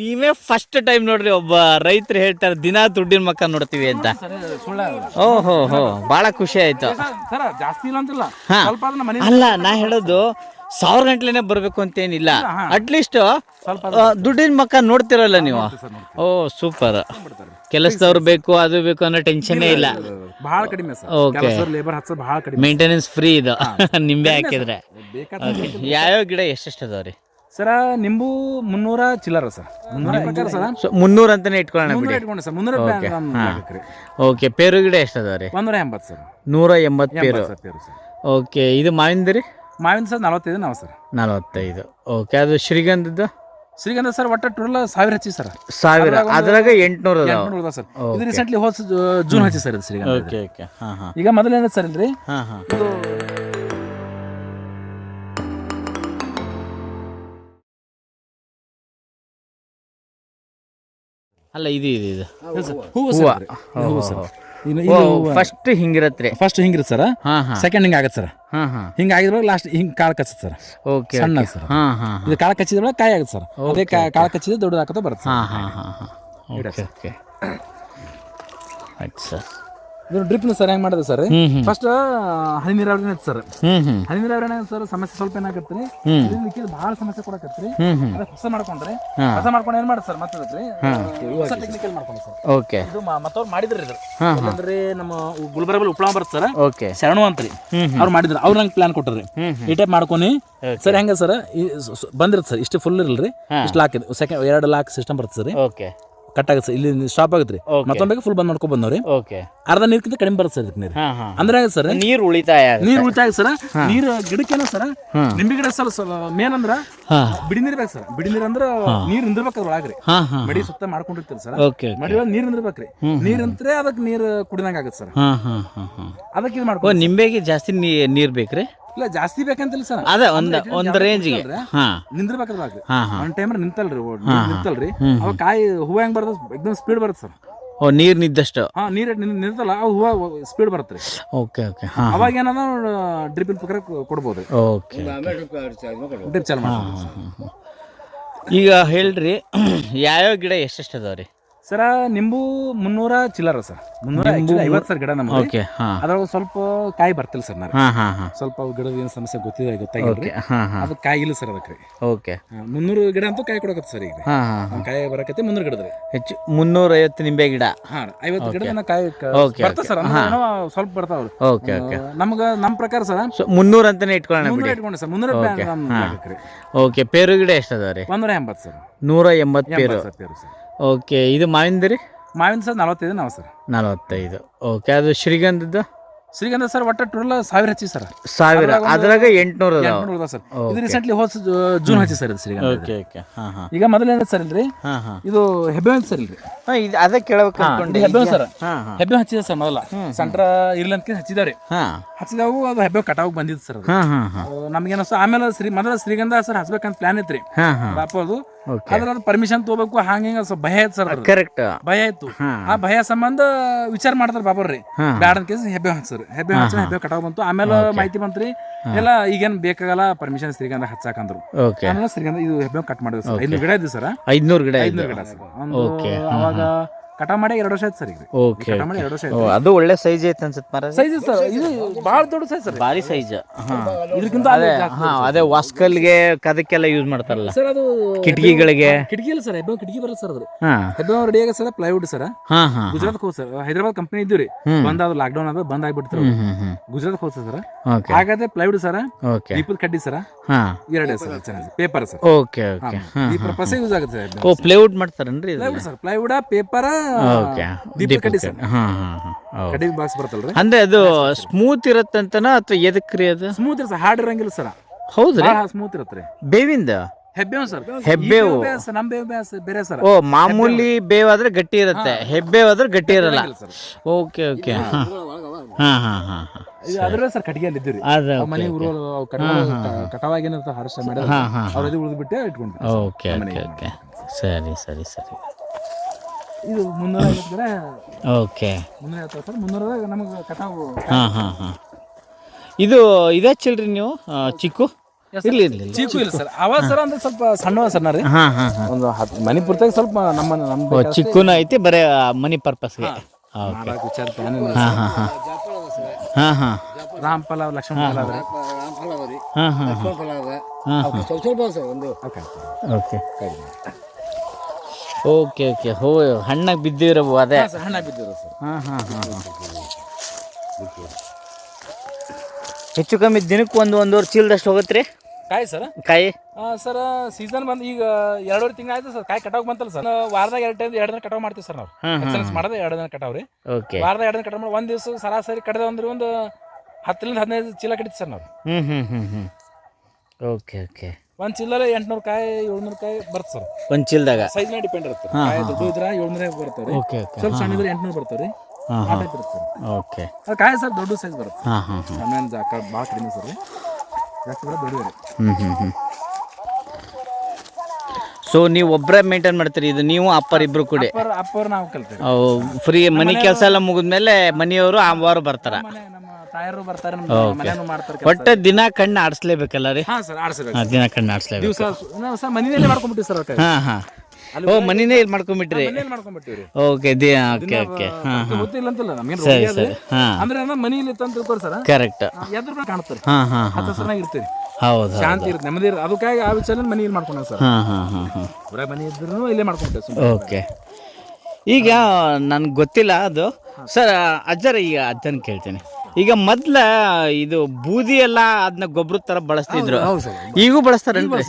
ನೀವೇ first time ನೋಡ್ರಿ ಒಬ್ಬ ರೈತರು ಹೇಳ್ತಾರೆ ದಿನ ದುಡ್ಡಿನ ಮಕ್ಕ ನೋಡ್ತೀವಿ ಅಂತ. ಓಹೋ ಹೋ ಬಹಳ ಖುಷಿ ಆಯ್ತು. ಜಾಸ್ತಿ ಇಲ್ಲ ಅಂತಿಲ್ಲ. ಅಲ್ಲ ನಾ ಹೇಳೋದು ಸಾವಿರ ಗಂಟ್ಲೆನೆ ಬರ್ಬೇಕು ಅಂತೇನಿಲ್ಲ. ಅಟ್ಲೀಸ್ಟ್ ಸ್ವಲ್ಪ ದುಡ್ಡಿನ ಮಕ್ಕ ನೋಡ್ತಿರಲ್ಲ ನೀವು. ಓ ಸೂಪರ್ ಕೆಲಸದವ್ರು ಬೇಕು ಅದು ಬೇಕು ಅನ್ನೋ ಟೆನ್ಷನ್ನೇ ಇಲ್ಲ ಬಹಳ ಕಡಿಮೆ Okay. ಲೇಬರ್ ಹಚ್ಚ ಬಹಳ ಕಡಿಮೆ ಮೇಂಟೆನೆನ್ಸ್ ಫ್ರೀ ಇದು. ನಿಂಬೆ ಹಾಕಿದ್ರೆ. ಯಾವ್ಯಾವ ಗಿಡ ಎಷ್ಟೆಷ್ಟು ಅದಾವ್ರಿ? ಸರ ನಿಂಬು ಮುನ್ನೂರ ಚಿಲ್ಲರ ಸರ್. ಮುನ್ನೂರ ಅಂತಾನೆ ಇಟ್ಕೊಳ್ಳೋಣ ಮುನ್ನೂರ ಬಿಡಿ. ಇಟ್ಕೊಂಡು ಸರ್ ಮುನ್ನೂರ Okay. ರೂಪಾಯಿ ಓಕೆ ಪೇರು ಗಿಡ ಎಷ್ಟು ರೀ? ಒಂದೂರ ಎಂಬತ್ತು ಸರ್. ನೂರ ಎಂಬತ್ತು ಪೇರು. ಸರ್ ಪೇರು ಸರ್. ಓಕೆ ಇದು ಮಾವಿಂದ ರೀ? ಮಾವಿನ ಸರ್ ನಲವತ್ತೈದು ನಾವು ಸರ್. ನಲವತ್ತೈದು. ಓಕೆ ಅದು ಶ್ರೀಗಂಧದ್ದು? ಶ್ರೀಗಂಧ ಸರ್ ಒಟ್ಟ ಟೋಟಲ್ ಸಾವಿರ ಹಚ್ಚಿ ಸರ್. ಸಾವಿರ. ಅದ್ರಾಗ ಎಂಟ್ನೂರ ಅದಾವ. ಸರ್. ಇದು ರೀಸೆಂಟ್ಲಿ ಹೋದ ಜೂನ್ ಹಚ್ಚಿ ಸರ್ ಇದು ಶ್ರೀಗಂಧ. ಓಕೆ ಓಕೆ ಹಾಂ ಹಾಂ. ಈಗ ಮೊದಲೇನ ಸರ್ ಇಲ್ರಿ? ಹಾಂ ಹಾಂ. ಅಲ್ಲ ಇದು ಇದು ಇದು. ಹೂವು. ಹೂವ. ಸರ್. ಹೂವು. ಸರ್ ಫಸ್ಟ್ ಹಿಂಗಿರತ್ರಿ ಫಸ್ಟ್ ಹಿಂಗಿರುತ್ತೆ ಸರ್? ಹಾಂ ಹಾಂ. ಸೆಕೆಂಡ್ ಹಿಂಗೆ ಆಗತ್ತೆ ಸರ್. ಹಾಂ ಹಾಂ. ಹಿಂಗೆ ಆಗಿದ್ರೆ ಲಾಸ್ಟ್ ಹಿಂಗೆ ಕಾಳು ಕಚ್ಚುತ್ತೆ ಸರ್. ಓಕೆ ಸಣ್ಣ ಸರ್ ಹಾಂ ಹಾಂ ಇದು ಕಾಳು ಕಚ್ಚಿದ್ರೆ ಕಾಯಿ ಆಗುತ್ತೆ ಸರ್. ಅದೇ ಕಾ- ಕಾಳು ಕಚ್ಚಿದ್ರೆ ದೊಡ್ಡದಾಕತ್ತ ಬರುತ್ತೆ ಹಾಂ ಹಾಂ ಹಾಂ ಹಾಂ. ಓಕೆ ಓಕೆ ಆಯ್ತು ಸರ್. ಇದು ಡ್ರಿಪ್ನ ಸರ್ ಹೆಂಗೆ ಮಾಡಿದೆ ಸರ್. ಫಸ್ಟ್ ಹನಿ ನೀರಾವರಿ ಐತೆ ಸರ್. ಹನಿ ನೀರಾವರಿ ಸರ್ ಸಮಸ್ಯೆ ಸ್ವಲ್ಪ ಏನಾಗತ್ತೆ ರೀ ಹ್ಮ್. ಇದಕ್ಕೆ ಭಾಳ ಸಮಸ್ಯೆ ಕೊಡಕತ್ರಿ. ಹೊಸ ಮಾಡ್ಕೊಂಡ್ರಿ. ಹೊಸ ಮಾಡ್ಕೊಂಡು ಏನ್ ಮಾಡಿ ಸರ್ ಮತ್ತೆ ಅದಕ್ಕೆ ಹೊಸ ಟೆಕ್ನಿಕಲ್ ಮಾಡ್ಕೊಂಡು ಸರ್. ಓಕೆ ಇದು ಮತ್ತವ್ರು ಮಾಡಿದ್ರಿ ಇದು. ಅಂದ್ರೆ ನಮ್ಮ ಗುಲ್ಬರ್ಗಲ್ಲಿ ಉಪ್ಲಾ ಬರುತ್ತೆ ಸರ್. ಓಕೆ ಶರಣು ಅಂತ್ರಿ ಅವ್ರು ಮಾಡಿದ್ರು. ಅವ್ರು ನಂಗೆ ಪ್ಲಾನ್ ಕೊಟ್ಟರಿ ಈ ಟೈಪ್ ಮಾಡ್ಕೊನಿ. ಸರ್ ಹೆಂಗ ಸರ್? ಬಂದಿರತ್ತೆ ಸರ್. ಇಷ್ಟು ಫುಲ್ ಇರಲ್ರಿ. ಇಷ್ಟು ಲಾಕ್ ಇದೆ. ಸೆಕೆಂಡ್ ಎರಡು ಲಾಕ್ ಸಿಸ್ಟಮ್ ಬರುತ್ತೆ ಸರ್. ಓಕೆ ಕಟ್ ಆಗುತ್ತೆ. ಇಲ್ಲಿ ಸ್ಟಾಪ್ ಆಗುತ್ತೆ. ಮತ್ತೊಮ್ಮೆ ಫುಲ್ ಬಂದ್ ಮಾಡ್ಕೊ ಬಂದವ್ರಿ ಓಕೆ ಅರ್ಧ ನೀರ್ಕಿಂತ ಕಡಿಮೆ ಬರುತ್ತೆ ಸರ್ ಇದಕ್ಕೆ ನೀರು. ಅಂದ್ರೆ ಸರ್? ನೀರು ಉಳಿತಾಯ ನೀರ್ ಉಳಿತಾಯ ಸರ್. ನೀರು ಗಿಡಕ್ಕೇನ ಸರ್. ನಿಂಬೆ ಗಿಡ ಸರ್ ಮೇನ್ ಅಂದ್ರ ಬಿಡಿ ನೀರ್ ಬೇಕು ಸರ್. ಬಿಡಿ ನೀರ್ ಅಂದ್ರ ನೀರ್ ನಿಂದಿರ್ಬೇಕು ಅದ್ರ ಒಳಗ್ರಿ ಹಾಂ ಹಾಂ ಮಡಿ ಸುತ್ತ ಮಾಡ್ಕೊಂಡಿರ್ತೀರಿ ಸರ್. ಮಡಿ ಒಳಗೆ ನೀರ್ ನಿಂದಿರ್ಬೇಕ್ರಿ ನೀರ್ ಅಂತ್ರೆ ಅದಕ್ಕೆ ನೀರ್ ಕುಡಿದಂಗ ಆಗತ್ತೆ ಸರ್. ಅದಕ್ಕೆ ಇದು ಮಾಡ್ಕೊ ನಿಂಬೆಗೆ ಜಾಸ್ತಿ ನೀರ್ ಬೇಕ್ರಿ? ಇಲ್ಲ ಜಾಸ್ತಿ ಬೇಕಂತಿಲ್ಲ ಸರ್. ಅದೇ ಒಂದ್ ಒಂದ್ ರೇಂಜ್ಗೆ ಹಾಂ. ನಿಂದಿರ್ಬೇಕಲ್ಲ ಒಳಗೆ ಹಾಂ ಹಾಂ. ಒಂದ್ ಟೈಮ್ ನಿಂತಲ್ರಿ ಓ- ನಿಂತಲ್ರಿ. ಅವಾಗ ಕಾಯಿ ಹೂವ ಹೆಂಗ್ ಬರ್ತದ? ಎಕ್ದಮ್ ಸ್ಪೀಡ್ ಬರುತ್ತೆ ಸರ್. ಓ ನೀರ್ ನಿದ್ದಷ್ಟು. ಹಾ ನೀರ್ ನಿನ್- ನಿಂತಲ್ಲ ಅವು ಹೂವ ಸ್ಪೀಡ್ ಬರುತ್ತೆ. ರೀ ಓಕೆ ಓಕೆ. ಹಾಂ ಅವಾಗ ಏನದ ಡ್ರಿಪಿನ್ ಪ್ರಕಾರ ಕೊಡ್ಬೋದು. ಓಕೆ ಡ್ರಿಪ್ ಚಾಲು ಮಾಡ್ಬೋದು ಈಗ ಹೇಳ್ರಿ ಯಾವ್ಯಾವ ಗಿಡ ಎಷ್ಟೆಷ್ಟು ಅದಾವ ರೀ ಸರ ನಿಂಬು ಮುನ್ನೂರ ಚಿಲ್ಲರ ಸರ್. ಮುನ್ನೂರ ಐವತ್ತು ಸರ್ ಗಿಡ ನಮ್ಮ ಓಕೆ ಅದ್ರೊಳಗೆ ಸ್ವಲ್ಪ ಕಾಯಿ ಬರ್ತಿಲ್ಲ ಸರ್ ನಾನು ಸ್ವಲ್ಪ ಗಿಡದ ಏನು ಸಮಸ್ಯೆ ಗೊತ್ತಿದೆ ಗೊತ್ತಾಗಿಲ್ಲ ಅದು ಕಾಯಿ ಇಲ್ಲ ಸರ್ ಅದಕ್ಕೆ. ಓಕೆ. ಮುನ್ನೂರು ಗಿಡ ಅಂತೂ ಕಾಯಿ ಕೊಡಕತ್ತೆ ಸರ್ ಈಗ. ಕಾಯಿ ಬರಕತ್ತೆ ಮುನ್ನೂರು ಗಿಡದ್ರಿ. ಹೆಚ್ಚು ಮುನ್ನೂರ ಐವತ್ತು ನಿಂಬೆ ಗಿಡ. ಐವತ್ತು ಗಿಡ ಕಾಯಿ ಬರ್ತದೆ ಸರ್ ಸ್ವಲ್ಪ ಬರ್ತಾವ್ರಿ ಓಕೆ ಓಕೆ. ನಮ್ಗ ನಮ್ಮ ಪ್ರಕಾರ ಸರ್ ಮುನ್ನೂರ ಅಂತಾನೆ ಇಟ್ಕೊಳ್ಳೋಣ ಮುನ್ನೂರ ಇಟ್ಕೊಂಡು ಸರ್ ಮುನ್ನೂರ ಓಕೆ ಪೇರು ಗಿಡ ಎಷ್ಟು ಅದಾವ ರೀ ಒಂದೂರ ಎಂಬತ್ತು ಸರ್. ನೂರ ಎಂಬತ್ತು ಪೇರು ಸರ್. ಓಕೆ ಇದು ಮಾವಿಂದ ರೀ ಮಾವಿನ ಸರ್ ನಲವತ್ತೈದು ನಾವು ಸರ್. ನಲವತ್ತೈದು. ಓಕೆ ಅದು ಶ್ರೀಗಂಧದ್ದು? ಶ್ರೀಗಂಧ ಸರ್ ಒಟ್ಟ ಟೋಟಲ್ ಸಾವಿರ ಹಚ್ಚಿ ಸರ್. ಸಾವಿರ. ಅದ್ರಾಗ ಎಂಟ್ನೂರು ಅದಾವ ಸರ್. ಇದು ರೀಸೆಂಟ್ಲಿ ಹೋದ ಜೂನ್ ಹಚ್ಚಿ ಸರ್ ಇದು ಶ್ರೀಗಂಧ ಓಕೆ ಓಕೆ. ಹಾಂ ಹಾಂ. ಈಗ ಮೊದಲನೇ ಸರ್ ಇಲ್ರಿ? ಹಾಂ ಹಾಂ. ಇದು ಹೆಬ್ಬೆ ಸರ್ ಇಲ್ರಿ. ಹಾಂ ಇದು ಅದೇ ಕೇಳಬೇಕು ಅನ್ಕೊಂಡೆ. ಹೆಬ್ಬೆ ಸರ್. ಹಾಂ ಹಾಂ. ಹೆಬ್ಬೆ ಹಚ್ಚಿದ ಸರ್ ಮೊದಲ. ಸೆಂಟ್ರ ಇರ್ಲಂತ ಹಚ್ಚಿದಾರೆ ಹಚ್ಚಿದಾವ್ರಿ. ಹಾಂ. ಹಚ್ಚಿದಾವು ಅದು ಹೆಬ್ಬೆ ಕಟಾವ್ ಬಂದಿದ್ದು ಸರ್ ಅದು. ಹಾಂ ಹಾಂ ಹಾಂ. ನಮ್ಗೇನ ಆಮೇಲೆ ಶ್ರೀ ಮೊದಲ ಶ್ರೀಗಂಧ ಸರ್ ಹಚ್ಬೇಕಂತ ಪ್ಲಾನ್ ಐತ್ರಿ ಹಾಂ ಹಾಂ. ಬಾಪದು ಓಕೆ ಆದ್ರೆ ಅದು ಪರ್ಮಿಷನ್ ತಗೋಬೇಕು ಹಂಗ ಹಿಂಗ ಸ್ವಲ್ಪ ಭಯ ಐತ್ ಸರ್ ಕರೆಕ್ಟ್ ಭಯ ಆಯ್ತು. ಆ ಭಯ ಸಂಬಂಧ ವಿಚಾರ ಮಾಡ್ತಾರ ಬಾಬರ್ರಿ ರೀ. ಬ್ಯಾಡ ಅಂತ ಕೇಸ್ ಹೆಬ್ಬೆ ಹಚ್ಚರ್ ಹೆಬ್ಬೆ ಹಚ್ಚ ಹೆಬ್ಬೆ ಕಟಾವ್ ಬಂತು. ಆಮೇಲೆ ಮಾಹಿತಿ ಬಂತ್ರಿ ಎಲ್ಲ ಈಗೇನ್ ಬೇಕಾಗಲ್ಲ ಪರ್ಮಿಷನ್ ಶ್ರೀಗಂಧ ಹಚ್ಚಾಕಂದ್ರು. ಆಮೇಲೆ ಶ್ರೀಗಂಧ ಇದು ಹೆಬ್ಬೆ ಕಟ್ ಮಾಡಿದ್ರು ಸರ್. ಐನೂರು ಗಿಡ ಇದ್ದು ಸರ್. ಐದ್ನೂರು ಗಿಡ ಐದ್ನೂರು ಗಿಡ ಸರ್. ಅವಾಗ ಕಟಾವ್ ಮಾಡಿ ಎರಡು ವರ್ಷ ಆಯ್ತು ಸರ್ ಈಗ. ಓಕೆ ಕಟ ಮಾಡಿ ಎರಡು ವರ್ಷ ಓ ಅದು ಒಳ್ಳೆ ಸೈಜ್ ಐತೆ ಅನ್ಸುತ್ತೆ ಮರ ಸೈಜ್ ಸರ್ ಇದು ಭಾಳ ದೊಡ್ಡ ಸೈಜ್ ಸರ್. ಭಾರಿ ಸೈಜ್ ಇದಕ್ಕಿಂತ ಅದೇ ಹಾಂ ಅದೇ ವಾಸ್ಕಲ್ಗೆ ಕದಕ್ಕೆಲ್ಲ ಯೂಸ್ ಮಾಡ್ತಾರಲ್ಲ. ಸರ್ ಅದು ಕಿಟಕಿಗಳಿಗೆ. ಕಿಟಕಿ ಇಲ್ಲ ಸರ್ ಹೆಬ್ಬೆ ಕಿಟಕಿ ಬರಲ್ಲ ಸರ್ ಅದು. ಹಾಂ. ಹೆಬ್ಬೆ ರೆಡಿ ಆಗ ಸರ್ ಪ್ಲೈವುಡ್ ಸರ್. ಹಾಂ ಹಾಂ ಗುಜರಾತ್ ಹೋದ್ ಸರ್. ಹೈದರಾಬಾದ್ ಕಂಪನಿ ಇದ್ದು ರೀ. ಬಂದ್ ಅದು ಲಾಕ್ಡೌನ್ ಅದು ಬಂದ್ ಆಗ್ಬಿಡ್ತಾರೆ ಗುಜರಾತ್ ಹೋದ್ ಸರ್. ಓಕೆ ಹಾಗಾದ್ರೆ ಪ್ಲೈವುಡ್ ಸರ್ ಓಕೆ ದೀಪದ ಕಡ್ಡಿ ಸರ್. ಹಾಂ. ಎರಡೇ ಸರ್ ಚೆನ್ನಾಗಿ ಪೇಪರ್ ಸರ್. ಓಕೆ ಓಕೆ ಈ ಪರ್ಪಸ್ ಯೂಸ್ ಆಗುತ್ತೆ ಓ ಪ್ಲೈವುಡ್ ಮಾಡ್ತಾರೇನ್ರಿ ಇದು? Plywood sir plywood paper okay ದೀಪದ ಕಡ್ಡಿ ಸರ್. ಹಾಂ ಹಾಂ ಹಾಂ ಓಕೆ. ಬಾಕ್ಸ್ ಬರ್ತಲ್ರಿ ಅಂದ್ರೆ ಅದು ಸ್ಮೂತ್ ಇರತ್ತಂತನ ಅಥವಾ ಎದಕ್ರಿ ಅದು? ಸ್ಮೂತ್ ಇರ ಸರ್ ಹಾರ್ಡ್ ಇರಂಗಿಲ್ಲ ಸರ್. ಹೌದ್ರಿ? ಸ್ಮೂತ್ ಇರುತ್ತೆ ಬೇವಿಂದ? ಹೆಬ್ಬೆ ಸರ್. ಹೆಬ್ಬೇವು. ನಮ್ ಬೇವು ಬ್ಯಾಸ್ ಬೇರೆ ಸರ್. ಓ ಮಾಮೂಲಿ ಬೇವಾದ್ರೆ ಗಟ್ಟಿ ಇರುತ್ತೆ. ಹೆಬ್ಬೇವಾದ್ರೆ ಗಟ್ಟಿ ಇರಲ್ಲ. ಸರ್. ಓಕೆ ಓಕೆ ಹಾಂ. ಹಾಂ ಹಾಂ ಸರ್. ಕಟ್ಟಿಗೆಯಲ್ಲಿ ಮನೆ ಊರು ಕಟಾವಾಗಿ ಉಳಿದ್ಬಿಟ್ಟೆ ಇಟ್ಕೊಂಡು ಓಕೆ ಓಕೆ ಓಕೆ. ಸರಿ ಸರಿ ಸರಿ. ಇದು ಮುನ್ನೂರ ಐವತ್ತು ಗಿಡ ಓಕೆ. ಮುನ್ನೂರ ಐವತ್ತು ಸರ್ ಮುನ್ನೂರದಾಗ ನಮಗೆ ಕಟಾವು ಹಾಂ ಹಾಂ ಹಾಂ. ಇದು ಇದು ಚಿಲ್ರಿ ನೀವು ಆ, ಚಿಕ್ಕು? ಇರ್ಲಿ ಇರ್ಲಿ ಚಿಕ್ಕು ಚೀಕು ಇಲ್ಲ ಸರ್ ಅವ ಸರ್ ಅಂದ್ರೆ ಸ್ವಲ್ಪ ಸಣ್ಣ ಸಣ್ಣ ರೀ. ಹಾಂ ಹಾಂ ಹಾ. ಒಂದು ಹತ್ತು ಮನಿ ಪೂರ್ತಿಯಾಗಿ ಸ್ವಲ್ಪ ನಮ್ಮ ನಮ್ಮ ಓ ಚಿಕ್ಕೂನು ಐತಿ ಬರೀ ಮನಿ ಪರ್ಪಸ್ಗೆ ಹಾಂ. ಹಾಂ ಹಾಂ ಹಾಂ ಹಾ ಹಾಂ. ಹಾ ಹಾ. ರಾಮಫಲ ಲಕ್ಷ್ಮಣ ಫಲ ಹಾಂ ಹಾಂ ಹಾ. ಹಾಂ ಹಾಂ. ಸ್ವಲ್ಪ ಸ್ವಲ್ಪ ಸರ್ ಒಂದು ಓಕೆ. Okay okay. ಹೋ ಹಣ್ಣಾಗಿ ಬಿದ್ದಿರವು ಅದೇ? ಹಣ್ಣಾಗ ಬಿದ್ದಿರೋ ಸರ್. ಹಾಂ ಹಾಂ ಹಾಂ ಹೆಚ್ಚು ಕಮ್ಮಿ ದಿನಕ್ಕೆ ಒಂದು ಒಂದೂವರೆ ಚೀಲದಷ್ಟು ಹೋಗುತ್ತೆ ರೀ ಕಾಯಿ ಸರ್? ಕಾಯಿ? ಸರ್ ಸೀಸನ್ ಬಂದು ಈಗ ಎರಡೂವರೆ ತಿಂಗಳು ಆಯ್ತು ಸರ್. ಕಾಯಿ ಕಟಾವ್ ಬಂತಲ್ಲ ಸರ್. ವಾರದಾಗ ಎರಡು ಟೈಮ್ ಎರಡು ದಿನ ಕಟಾವ್ ಮಾಡ್ತೀವಿ ಸರ್ ನಾವು. ಎಕ್ಸಲೆನ್ಸ್ ಮಾಡೋದು ಎರಡು ದಿನ ಕಟಾವ್ ರೀ ಓಕೆ. ವಾರದಾಗ ಎರಡು ದಿನ ಕಟಾವ್ ಮಾಡಿ ಒಂದು ದಿವಸ ಸರಾಸರಿ ಕಡ್ದ ಅಂದ್ರೆ ಒಂದು ಹತ್ತರಿಂದ ಹದಿನೈದು ಚೀಲ ಕಡಿತು ಸರ್ ನಾವು. ಹ್ಞೂ ಹ್ಞೂ ಹ್ಞೂ ಹ್ಞೂ ಓಕೆ ಓಕೆ. ಒಂದು ಚಿಲ್ಲರ ಎಂಟ್ನೂರು ಕಾಯಿ ಏಳ್ನೂರು ಕಾಯಿ ಬರ್ತ ಸರ್. ಒಂದು ಚೀಲದಾಗ? ಸೈಜ್ ಮೇಲೆ ಡಿಪೆಂಡ್ ಇರುತ್ತೆ. ಕಾಯಿ ದೊಡ್ಡ ಇದ್ರೆ ಏಳ್ನೂರ ಬರ್ತಾರೆ ಓಕೆ ಓಕೆ ಸ್ವಲ್ಪ ಸಣ್ಣ ಇದ್ರೆ ಎಂಟ್ನೂರು ಬರ್ತಾರೆ ಹಾಂ ಹಾಂ. ಸರ್ ಓಕೆ ಅದು ಕಾಯಿ ಸರ್ ದೊಡ್ಡ ಸೈಜ್ ಬರುತ್ತೆ. ಹಾಂ ಹಾಂ ಹಾಂ. ಜಾಕ ಭಾಳ ಕಡಿಮೆ ಸರ್. ಜಾಸ್ತಿ ಬರೋದು ದೊಡ್ಡ ರೀ ಹ್ಞೂ ಹ್ಞೂ ಹ್ಞೂ ಸೊ ನೀವು ಒಬ್ಬರೇ ಮೇಂಟೈನ್ ಮಾಡ್ತೀರಿ? ಇದು ನೀವು ಅಪ್ಪರ್ ಇಬ್ರು ಕೂಡಿ? ಅಪ್ಪರ್ ಅಪ್ಪರ್ ನಾವು ಕಲ್ತೀವಿ. ಫ್ರೀ ಮನೆ ಕೆಲಸ ಎಲ್ಲ ಮುಗಿದ್ಮೇಲೆ ಮನೆಯವರು ಅವರು ಬರ್ತಾರ. ಮನೆ ನಮ್ಮ ತಾಯರು ಬರ್ತಾರೆ ನಮ್ಮ ಮನೆಯೂ ಮಾಡ್ತಾರೆ ಬಟ್ ಒಟ್ಟು ದಿನ ಕಣ್ಣು ಆಡಿಸ್ಲೇಬೇಕಲ್ಲ ರೀ? ಹಾ ಸರ್ ಆಡ್ಸಬೇಕು ಹಾಂ ದಿನ ಕಣ್ಣು ಆಡಿಸ್ಲೇಬೇಕು. ದಿವಸ ನಾವು ಸರ್ ಮನೆಯಲ್ಲೇ ಮಾಡ್ಕೊಂಡ್ಬಿಟ್ಟಿವಿ ಸರ್ ಒಟ್ಟು ಹಾಂ ಹಾಂ. ಓ ಮನಿನೇ ಇಲ್ಲಿ ಮಾಡ್ಕೊಂಬಿಟ್ರಿ ಮನೇಲಿ ಮಾಡ್ಕೊಂಡ್ಬಿಟ್ಟಿವಿ ರೀ. ಓಕೆ ದಿ ಓಕೆ ಓಕೆ ಹಾಂ ಹಾಂ. ಗೊತ್ತಿಲ್ಲ ಅಂತಲ್ಲ ನಮ್ಗೇನು ಸರಿ ಸರಿ. ಹಾಂ. ಅಂದ್ರೆ ನಮ್ಮ ಮನೆಯಲ್ಲಿ ಇತ್ತು ಅಂತ ತಿಳ್ಕೊರಿ ಸರ್ ಕರೆಕ್ಟ್ ಎದ್ರ ಮೇಲೆ ಕಾಣ್ತಾರೆ ಹಾಂ ಹಾಂ ಹಾಂ ಹತ್ತು ಚೆನ್ನಾಗಿ ಇರ್ತೀರಿ. ಹೌದು ಶಾಂತಿ ಇರುತ್ತೆ ನೆಮ್ಮದಿ ಇರುತ್ತೆ. ಅದಕ್ಕಾಗಿ ಆ ವಿಚಾರ ಮನೆಯಲ್ಲಿ ಮಾಡ್ಕೊಂಡ ಸರ್. ಹಾಂ ಹಾಂ ಹಾಂ ಹಾಂ. ಹೊರಗೆ ಮನೆ ಇದ್ರು ಇಲ್ಲೇ ಮಾಡ್ಕೊಂಡ್ಬಿಟ್ಟೆ ಓಕೆ ಈಗ ನನಗೆ ಗೊತ್ತಿಲ್ಲ ಅದು. ಸರ್ ಅಜ್ಜರ ಈಗ ಅಜ್ಜನ ಕೇಳ್ತೇನೆ. ಈಗ ಮೊದ್ಲ ಇದು ಬೂದಿ ಎಲ್ಲ ಅದನ್ನ ಗೊಬ್ಬರ ತರ ಬಳಸ್ತಿದ್ರು. ಹೌದು ಸರ್. ಈಗೂ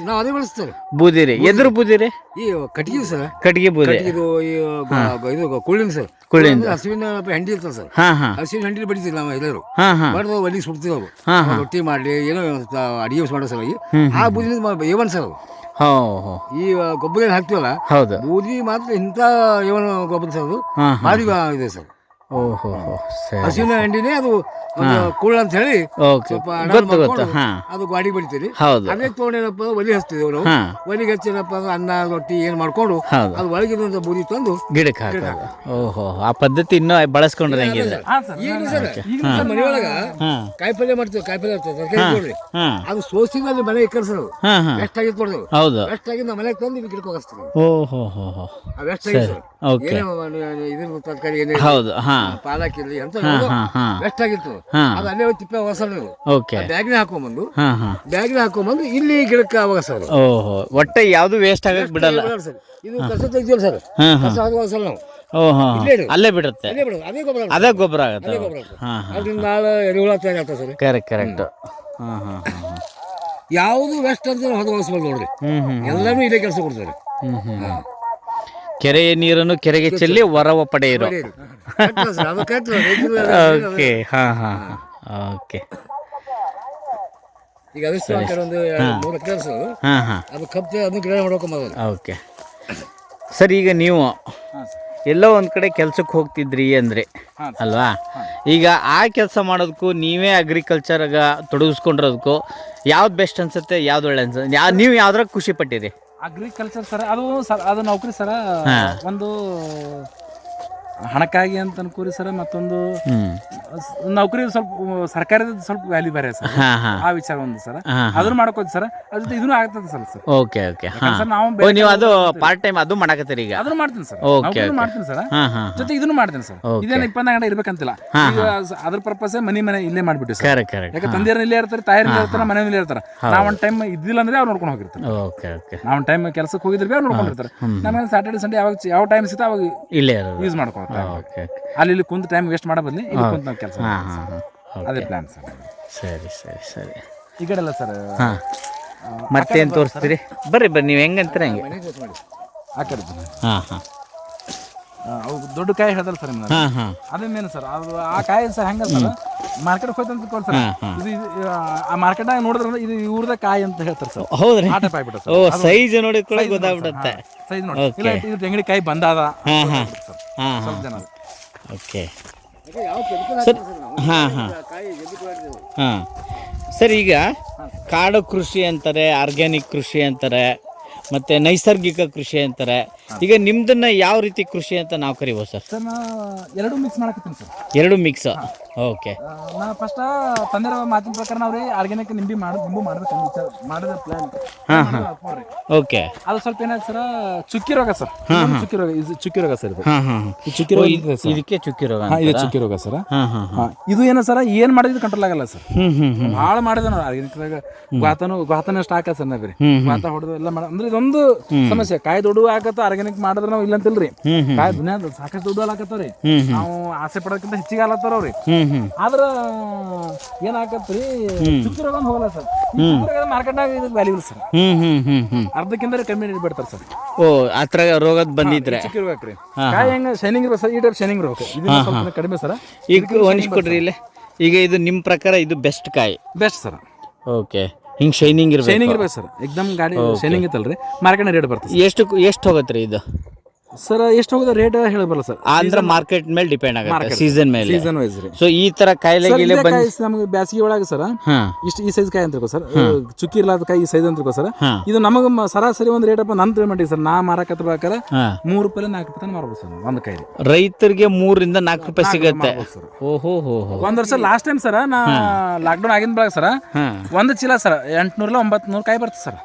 ನಾವು ಅದೇ ಬಳಸ್ತಾರೆ ಬೂದಿ ರೀ. ಎದುರು ಬೂದಿ ರೀ? ಈ ಕಟ್ಟಿಗೆ ಸರ್. ಕಟ್ಟಿಗೆ ಬೂದಿ. ಇದು ಈ ಗ- ಗ- ಇದು ಕುಳ್ಳಿನ ಸರ್. ಕುಳ್ಳಿನ. ಹಸುವಿನ ಹಂಡಿ ಇರ್ತದೆ ಸರ್. ಹಾ ಹಾಂ. ಹಸುವಿನ ಹಂಡಿ ಬಡಿತೀವಿ ನಾವು ಎಲ್ಲರೂ. ಹಾ ಹಾ. ಸುಡ್ತೀವಿ ಅವರು ರೊಟ್ಟಿ ಮಾಡ್ಲಿ ಏನೋ ಅಡಿಗೆ ಮಾಡೋ ಸಲುವಾಗಿ ಆ ಬೂದಿ ಏವನ್ ಸರ್ ಹೋ ಹೋ. ಈ ಗೊಬ್ಬರ ಏನು ಹಾಕ್ತೀವಲ್ಲ? ಹೌದು. ಬೂದಿ ಮಾತ್ರ ಇಂಥ ಏನು ಗೊಬ್ಬರ ಸರ್. ಅದು ಭಾರಿ ಇದೆ ಸರ್. ಓಹೋ ಸರಿ. ಹಸುವಿನ ಹೆಂಡಿನೇ ಅದು ಕುಳ್ಳ ಅಂತ ಹೇಳಿ ಓಕೆ. ಗೊತ್ತು ಗೊತ್ತು. ಹಾಂ. ಅದು ಗಾಡಿ ಬಡಿತೀರಿ ಹೌದು. ಅದೇ ತೊಗೊಂಡೇನಪ್ಪ ಒಲಿ ಹಚ್ತೀವಿ ನಾವು ಒಲಿ ಒಲಿಗೆ ಹಚ್ಚಿನಪ್ಪ ಅಂದ್ರೆ ಅನ್ನ ರೊಟ್ಟಿ ಏನು ಮಾಡ್ಕೊಂಡು ಅದು ಒಳಗಿರುವಂಥ ಬೂದಿ ತಂದು ಗಿಡಕ್ಕೆ ಹಾಕೋದು. ಓಹೋ ಆ ಪದ್ಧತಿ ಇನ್ನೂ ಬಳಸ್ಕೊಂಡ್ರೆ ಹೆಂಗಿದ್ರೆ ಹಾಂ ಸರ್. ಈಗ ಸರ್ ಈಗ ಮನೆಯೊಳಗ ಕಾಯಿಪಲ್ಯ ಮಾಡ್ತೀವಿ ಕಾಯಿಪಲ್ಯ ಇರ್ತದೆ ತರಕಾರಿ ನೋಡ್ರಿ ಅದು ಸೋಸಿದಲ್ಲಿ ಮನೆ ಇಕ್ಕರ್ಸೋದು. ಹಾಂ ಹಾಂ. ವೆಸ್ಟ್ ಆಗಿತ್ತು ನೋಡ್ರಿ ಹೌದು. ವೆಸ್ಟ್ ಆಗಿ ನಮ್ಮ ಮನೆಗೆ ತಂದು ಗಿಡಕ್ಕೆ ಹೋಗಿಸ್ತೀವಿ. ಓಹೋ ಹೋ ಹೋ. ವೆಸ್ಟ್ ಆಗಿ ಸರ್. ಓಕೆ. ಇದ್ರ ತರಕಾರಿ ಏನೇ ಹೌದು. ಹಾಂ ಪಾಲಕ್ ಇರಲಿ ಅಂತ ಬೆಸ್ಟ್ ಆಗಿತ್ತು. ಅದು ಅಲ್ಲೇ ತಿಪ್ಪೆ ಹೊಸರು ಓಕೆ. ಬ್ಯಾಗ್ನ ಹಾಕೊಂಬಂದು ಬ್ಯಾಗ್ನ ಹಾಕೊಂಬಂದು ಇಲ್ಲಿ ಗಿಡಕ್ಕೆ ಹೋಗಿಸೋದು ಓಹೋ ಒಟ್ಟೆ ಯಾವುದು ವೇಸ್ಟ್ ಆಗಕ್ಕೆ ಬಿಡಲ್ಲ. ಸರ್. ಇದು ಕಸ ತೆಗ್ದಿಲ್ಲ ಸರ್. ಕಸ ನಾವು. ಅಲ್ಲೇ ಬಿಡುತ್ತೆ. ಅದೇ ಗೊಬ್ಬರ ಆಗುತ್ತೆ. ಅದ್ರಿಂದ ನಾಳೆ ಎರೆಹುಳ ತಯಾರಾಗ್ತದೆ ಸರ್. ಕರೆಕ್ಟ್ ಕರೆಕ್ಟ್ ಹಾಂ ಹಾಂ ಯಾವುದು ವೆಸ್ಟ್ ಅಂತ ಹೊದ ಹೋಗಿಸ್ಬೋದು ನೋಡ್ರಿ. ಎಲ್ಲರೂ ಇಲ್ಲೇ ಕೆಲಸ ಕೊಡ್ತಾರೆ. ಹ್ಞೂ ಹ್ಞೂ ಕೆರೆಯ ನೀರನ್ನು ಕೆರೆಗೆ ಚೆಲ್ಲಿ ವರವ ಪಡೆಯಿರು. ಓಕೆ ಹಾಂ ಹಾಂ ಓಕೆ ಈಗ ಅದಷ್ಟು ಆ ಕಡೆ ಒಂದು ಎರಡು ಮೂರು ಕೆಲಸ ಹಾಂ ಹಾಂ. ಅದು ಕಪ್ಪು ಅದನ್ನ ಗಿಡ ಮಾಡ್ಕೊಂಬಂದ್ರೆ ಓಕೆ ಸರ್ ಈಗ ನೀವು ಎಲ್ಲೋ ಒಂದು ಕಡೆ ಕೆಲ್ಸಕ್ಕೆ ಹೋಗ್ತಿದ್ರಿ ಅಂದರೆ ಅಲ್ವಾ? ಈಗ ಆ ಕೆಲಸ ಮಾಡೋದಕ್ಕೂ ನೀವೇ ಅಗ್ರಿಕಲ್ಚರ್ಗ ತೊಡಗಿಸ್ಕೊಂಡಿರೋದಕ್ಕೂ ಯಾವ್ದು ಬೆಸ್ಟ್ ಅನ್ಸುತ್ತೆ ಯಾವ್ದು ಒಳ್ಳೆ ಅನ್ಸುತ್ತೆ ನೀವು ಯಾವ್ದ್ರಾಗ ಖುಷಿ ಪಟ್ಟಿರಿ? ಅಗ್ರಿಕಲ್ಚರ್ ಸರ್ ಅದು ಸರ್ ಅದು ನೌಕರಿ ಸರ ಒಂದು ಹಣಕ್ಕಾಗಿ ಅಂತ ಅನ್ಕೋರಿ ಸರ್ ಮತ್ತೊಂದು ನೌಕರಿ ಸ್ವಲ್ಪ ಸರ್ಕಾರದ ಸ್ವಲ್ಪ ವ್ಯಾಲ್ಯೂ ಬೇರೆ ಸರ್. ಆ ವಿಚಾರ ಒಂದು ಸರ್. ಅದನ್ನ ಮಾಡ್ಕೋದು ಸರ್. ಅದ್ರ ಜೊತೆ ಇದನ್ನು ಆಗ್ತದೆ sir sir. Okay okay sir ನಾವು ನೀವು ಅದು ಪಾರ್ಟ್ ಟೈಮ್ ಅದು ಮಾಡಕತ್ತೀರಿ ಈಗ? ಅದನ್ನ ಮಾಡ್ತೀನಿ ಸರ್. ಓಕೆ ಮಾಡ್ತೀನಿ ಸರ್. ಜೊತೆ ಇದನ್ನು ಮಾಡ್ತೀನಿ ಸರ್. ಇದೇನು ಇಪ್ಪತ್ತ ಗಂಟೆ ಇರ್ಬೇಕಂತಿಲ್ಲ. ಈಗ ಅದ್ರ ಪರ್ಪಸ್ ಮನಿ ಮನೆ ಇಲ್ಲೇ ಮಾಡ್ಬಿಟ್ಟು ಸರ್. ಯಾಕೆ ತಂದೆಯವ್ರು ಇಲ್ಲೇ ಇರ್ತಾರೆ ತಾಯಿಯರು ಇರ್ತಾರೆ ಮನೆ ಇಲ್ಲೇ ಇರ್ತಾರೆ. ನಾವು ಒಂದು ಟೈಮ್ ಇದ್ದಿಲ್ಲ ಅಂದ್ರೆ ಅವ್ರು ನೋಡ್ಕೊಂಡು ಹೋಗಿರ್ತಾರೆ. ಓಕೆ ಓಕೆ ನಾವು ಟೈಮ್ ಕೆಲಸಕ್ಕೆ ಹೋಗಿದ್ರೆ ಅವ್ರು ನೋಡ್ಕೊಂಡಿರ್ತಾರೆ ನಮಗೆ ಸ್ಯಾಟರ್ಡೆ ಸಂಡೇ ಯಾವಾಗ ಯಾವ ಟೈಮ್ ಸಿಗ್ತಾ ಅವಾಗ ಇಲ್ಲೇ ಯೂಸ್ ಮಾಡ್ಕೊಳ್ತಾರೆ ಓಕೆ ಓಕೆ ಅಲ್ಲಿ ಇಲ್ಲಿ ಕುಂತು ಟೈಮ್ ವೇಸ್ಟ್ ಮಾಡೋ ಬದಲಿ ಇಲ್ಲಿ ಕುಂತು ನಾವು ಕೆಲಸ ಹಾಂ ಅದೇ ಪ್ಲಾನ್ ಸರ್. ಸರಿ ಸರಿ ಸರಿ. ಈ ಕಡೆ ಅಲ್ಲ ಸರ್ ಹಾಂ. ಏನು ತೋರಿಸ್ತೀರಿ? ಬರ್ರಿ ಬರ್ರಿ ನೀವು ಹೆಂಗಂತೀರ ಹಂಗೆ? ಆ ಕಡೆ ಹಾಂ ಹಾಂ. ಅವು ದೊಡ್ಡ ಕಾಯಿ ಹೇಳ್ದಲ್ಲ ಸರ್ ನಿಮ್ಗೆ ಹಾಂ ಸರ್ ಅದು ಆ ಕಾಯಿ ಸರ್ ಹೆಂಗ ಸರ್ ಮಾರ್ಕೆಟ್ ಹೋಯ್ತು ಅಂತ ತಿಳ್ಕೊಳ್ಳಿ ಸರ್. ಇದು ಇದು, ಆ ಮಾರ್ಕೆಟ್ನಾಗ ನೋಡಿದ್ರೆ ಇದು ಇವ್ರದ ಕಾಯಿ ಅಂತ ಹೇಳ್ತಾರೆ ಸರ್. ಹೌದ್ರಿ? ಆ ಟೈಪ್ ಆಗ್ಬಿಟ್ಟು ಓ ಸೈಜ್ ನೋಡಿ ಕೂಡ ಗೊತ್ತಾಗ್ಬಿಡುತ್ತೆ. ಸೈಜ್ ನೋಡಿ. ಇಲ್ಲ ಇದು ತೆಂಗಿನಕಾಯಿ ಬಂದಾದ. ಹಾಂ ಹಾಂ. ಸರ್ ಹಾಂ ಹಾಂ. ಸ್ವಲ್ಪ ಜನ ಓಕೆ ಸರ್ ಹಾಂ ಹಾಂ. ಹಾಂ. ಸರ್ ಈಗ ಕಾಡು ಕೃಷಿ ಅಂತಾರೆ ಆರ್ಗ್ಯಾನಿಕ್ ಕೃಷಿ ಅಂತಾರೆ ಮತ್ತೆ ನೈಸರ್ಗಿಕ ಕೃಷಿ ಅಂತಾರೆ. ಈಗ ನಿಮ್ದನ್ನ ಯಾವ ರೀತಿ ಕೃಷಿ ಅಂತ ನಾವು ಕರಿಬೋದು ಸರ್? ಸರ್ ನಾ ಎರಡು ಮಿಕ್ಸ್ ಮಾಡಕತ್ತೀನಿ ಸರ್. ಎರಡು ಮಿಕ್ಸ್ ಓಕೆ. ಆ, ನಾ ಫಸ್ಟ್ ತಂದಿರೋ ಮಾತಿನ ಪ್ರಕಾರ ನಾವು ರೀ ಆರ್ಗ್ಯಾನಿಕ್ ನಿಂಬಿ ಮಾಡೋದು ನಿಂಬು ಮಾಡ್ಬೇಕು ಅಂತ ವಿಚಾರ ಮಾಡಿದ ಪ್ಲಾನ್ ಓಕೆ. ಅದು ಸ್ವಲ್ಪ ಏನಾಯ್ತು ಸರ್ ಚುಕ್ಕಿ ರೋಗ ಸರ್. ಚುಕ್ಕಿ ರೋಗ ಇದು ಚುಕ್ಕಿ ರೋಗ ಸರ್ ಇದು. ಹಾಂ ಹಾಂ ಈ ಚುಕ್ಕಿ ರೋಗ ಇದೆ ಸರ್. ಇದಕ್ಕೆ ಚುಕ್ಕಿ ರೋಗ ಹಾ, ಇದು ಚುಕ್ಕಿ ರೋಗ ಸರ್. ಹಾಂ ಹಾಂ ಹಾ, ಇದು ಏನ ಸರ್ ಏನ್ ಮಾಡಿದ್ರು ಕಂಟ್ರೋಲ್ ಆಗಲ್ಲ ಸರ್. ಹ್ಮ್ ಭಾಳ ಮಾಡಿದ ನಾವು ಆರ್ಗ್ಯಾನಿಕ್ದಾಗ ಗಾತನು ಗ್ವಾತನ ಸ್ಟಾಕ್ ಸರ್ ನಾವ್ರಿ ರೀ. ಗ್ವಾತ ಹೊಡೆದು ಎಲ್ಲ ಮಾಡ ಅಂದ್ರೆ ಇದೊಂದು ಸಮಸ್ಯೆ. ಕಾಯಿ ದೊಡ್ಡ ಆಗತ್ತ ಆರ್ಗ್ಯಾನಿಕ್ ಮಾಡಿದ್ರೆ ನಾವು ಇಲ್ಲಂತಿಲ್ರಿ. ಕಾಯಿ ದುನಿಯಾದ ಸಾಕಷ್ಟು ದೊಡ್ಡ ಆಲಕತ್ತವ್ರಿ ನಾವು ಆಸೆ ಪಡೋಕ್ಕಿಂತ ಹೆಚ್ಚಿಗೆ ಆಲತ್ತಾರ ಅವ್ರಿ ಆದ್ರ ಏನ್ ಚುಕ್ಕಿ ರೋಗ ಹೋಗಲ್ಲ ಸರ್. ಮಾರ್ಕೆಟ್ನಾಗ ಇದು ವ್ಯಾಲ್ಯೂ ಸರ್. ಅರ್ಧಕ್ಕಿಂತ ಕಮ್ಮಿ ರೇಟ್ ಬಿಡ್ತಾರೆ ಸರ್. ಓ ಆ ಥರ ರೋಗದ ಬಂದಿದ್ರೆ. ಚಿಕ್ಕಿರ್ಬೇಕ್ರಿ ಕಾಯಿ ಹೆಂಗ ಶೈನಿಂಗ್ ಇರೋ ಸರ್? ಈ ಟೈಪ್ ಶೈನಿಂಗ್ ರೋಗ ಇದು ಸ್ವಲ್ಪ ಕಡಿಮೆ ಸರ್. ಈಗ ಒಣಿಸ್ಕೊಡ್ರಿ ಇಲ್ಲೇ. ಈಗ ಇದು ನಿಮ್ಮ ಪ್ರಕಾರ ಇದು ಬೆಸ್ಟ್ ಕಾಯಿ. Best sir. ಓಕೆ ಹಿಂಗೆ ಶೈನಿಂಗ್ ಇರ್ಬೇಕು. ಶೈನಿಂಗ್ ಇರ್ಬೇಕು ಸರ್. ಎಕ್ದಮ್ ಗಾಡಿ ಶೈನಿಂಗ್ ಇತ್ತಲ್ರಿ? ಮಾರ್ಕೆಟ್ ರೇಟ್ ಬರ್ತದೆ ಎಷ್ಟು ಎಷ್ಟು ಹೋಗತ್ರಿ ಇದು? ಸರ್ ಎಷ್ಟು ಹೋಗುದ? ರೇಟ್ ಹೇಳಬಲ್ಲ ಸರ್. ಅಂದ್ರೆ ಮಾರ್ಕೆಟ್ ಮೇಲೆ ಡಿಪೆಂಡ್ ಆಗುತ್ತೆ ಸೀಸನ್ ಮೇಲೆ. ಸೀಸನ್ ವೈಸ್ ರೀ. ಸೊ ಈ ತರ ಕಾಯಿಲೆ ಗಿಲೆ ಬಂದ್ ನಮಗೆ ಬ್ಯಾಸಿಗೆ ಒಳಗೆ ಸರ್ ಇಷ್ಟು ಈ ಸೈಜ್ ಕಾಯಿ ಅಂತ ಸರ್. ಚುಕ್ಕಿ ಇರ್ಲಾದ ಕಾಯಿ ಈ ಸೈಜ್ ಅಂತ ಸರ್. ಇದು ನಮಗೆ ಸರಾಸರಿ ಒಂದು ರೇಟ್ ಅಪ್ಪ ನನ್ನ ಪೇಮೆಂಟ್ ಸರ್. ನಾ ಮಾರಾಕತ್ತ ಹಾ. ಮೂರು ರೂಪಾಯಿ ನಾಲ್ಕು ರೂಪಾಯಿ ಮಾರ್ಬೋದು ಸರ್ ಒಂದು ಕಾಯಿ ರೈತರಿಗೆ ಮೂರರಿಂದ ನಾಲ್ಕು ರೂಪಾಯಿ ಸಿಗುತ್ತೆ. ಓಹೋ ಹೋ ಹೋ ಒಂದ್ ವರ್ಷ ಲಾಸ್ಟ್ ಟೈಮ್ ಸರ್ ನಾ ಲಾಕ್ಡೌನ್ ಆಗಿನ ಬಳಗ ಸರ್ ಒಂದು ಚೀಲ ಸರ್ ಎಂಟ್ನೂರಲ್ಲ ಒಂಬತ್ತು ನೂರು ಕಾಯಿ ಬರ್ತದೆ ಸರ್.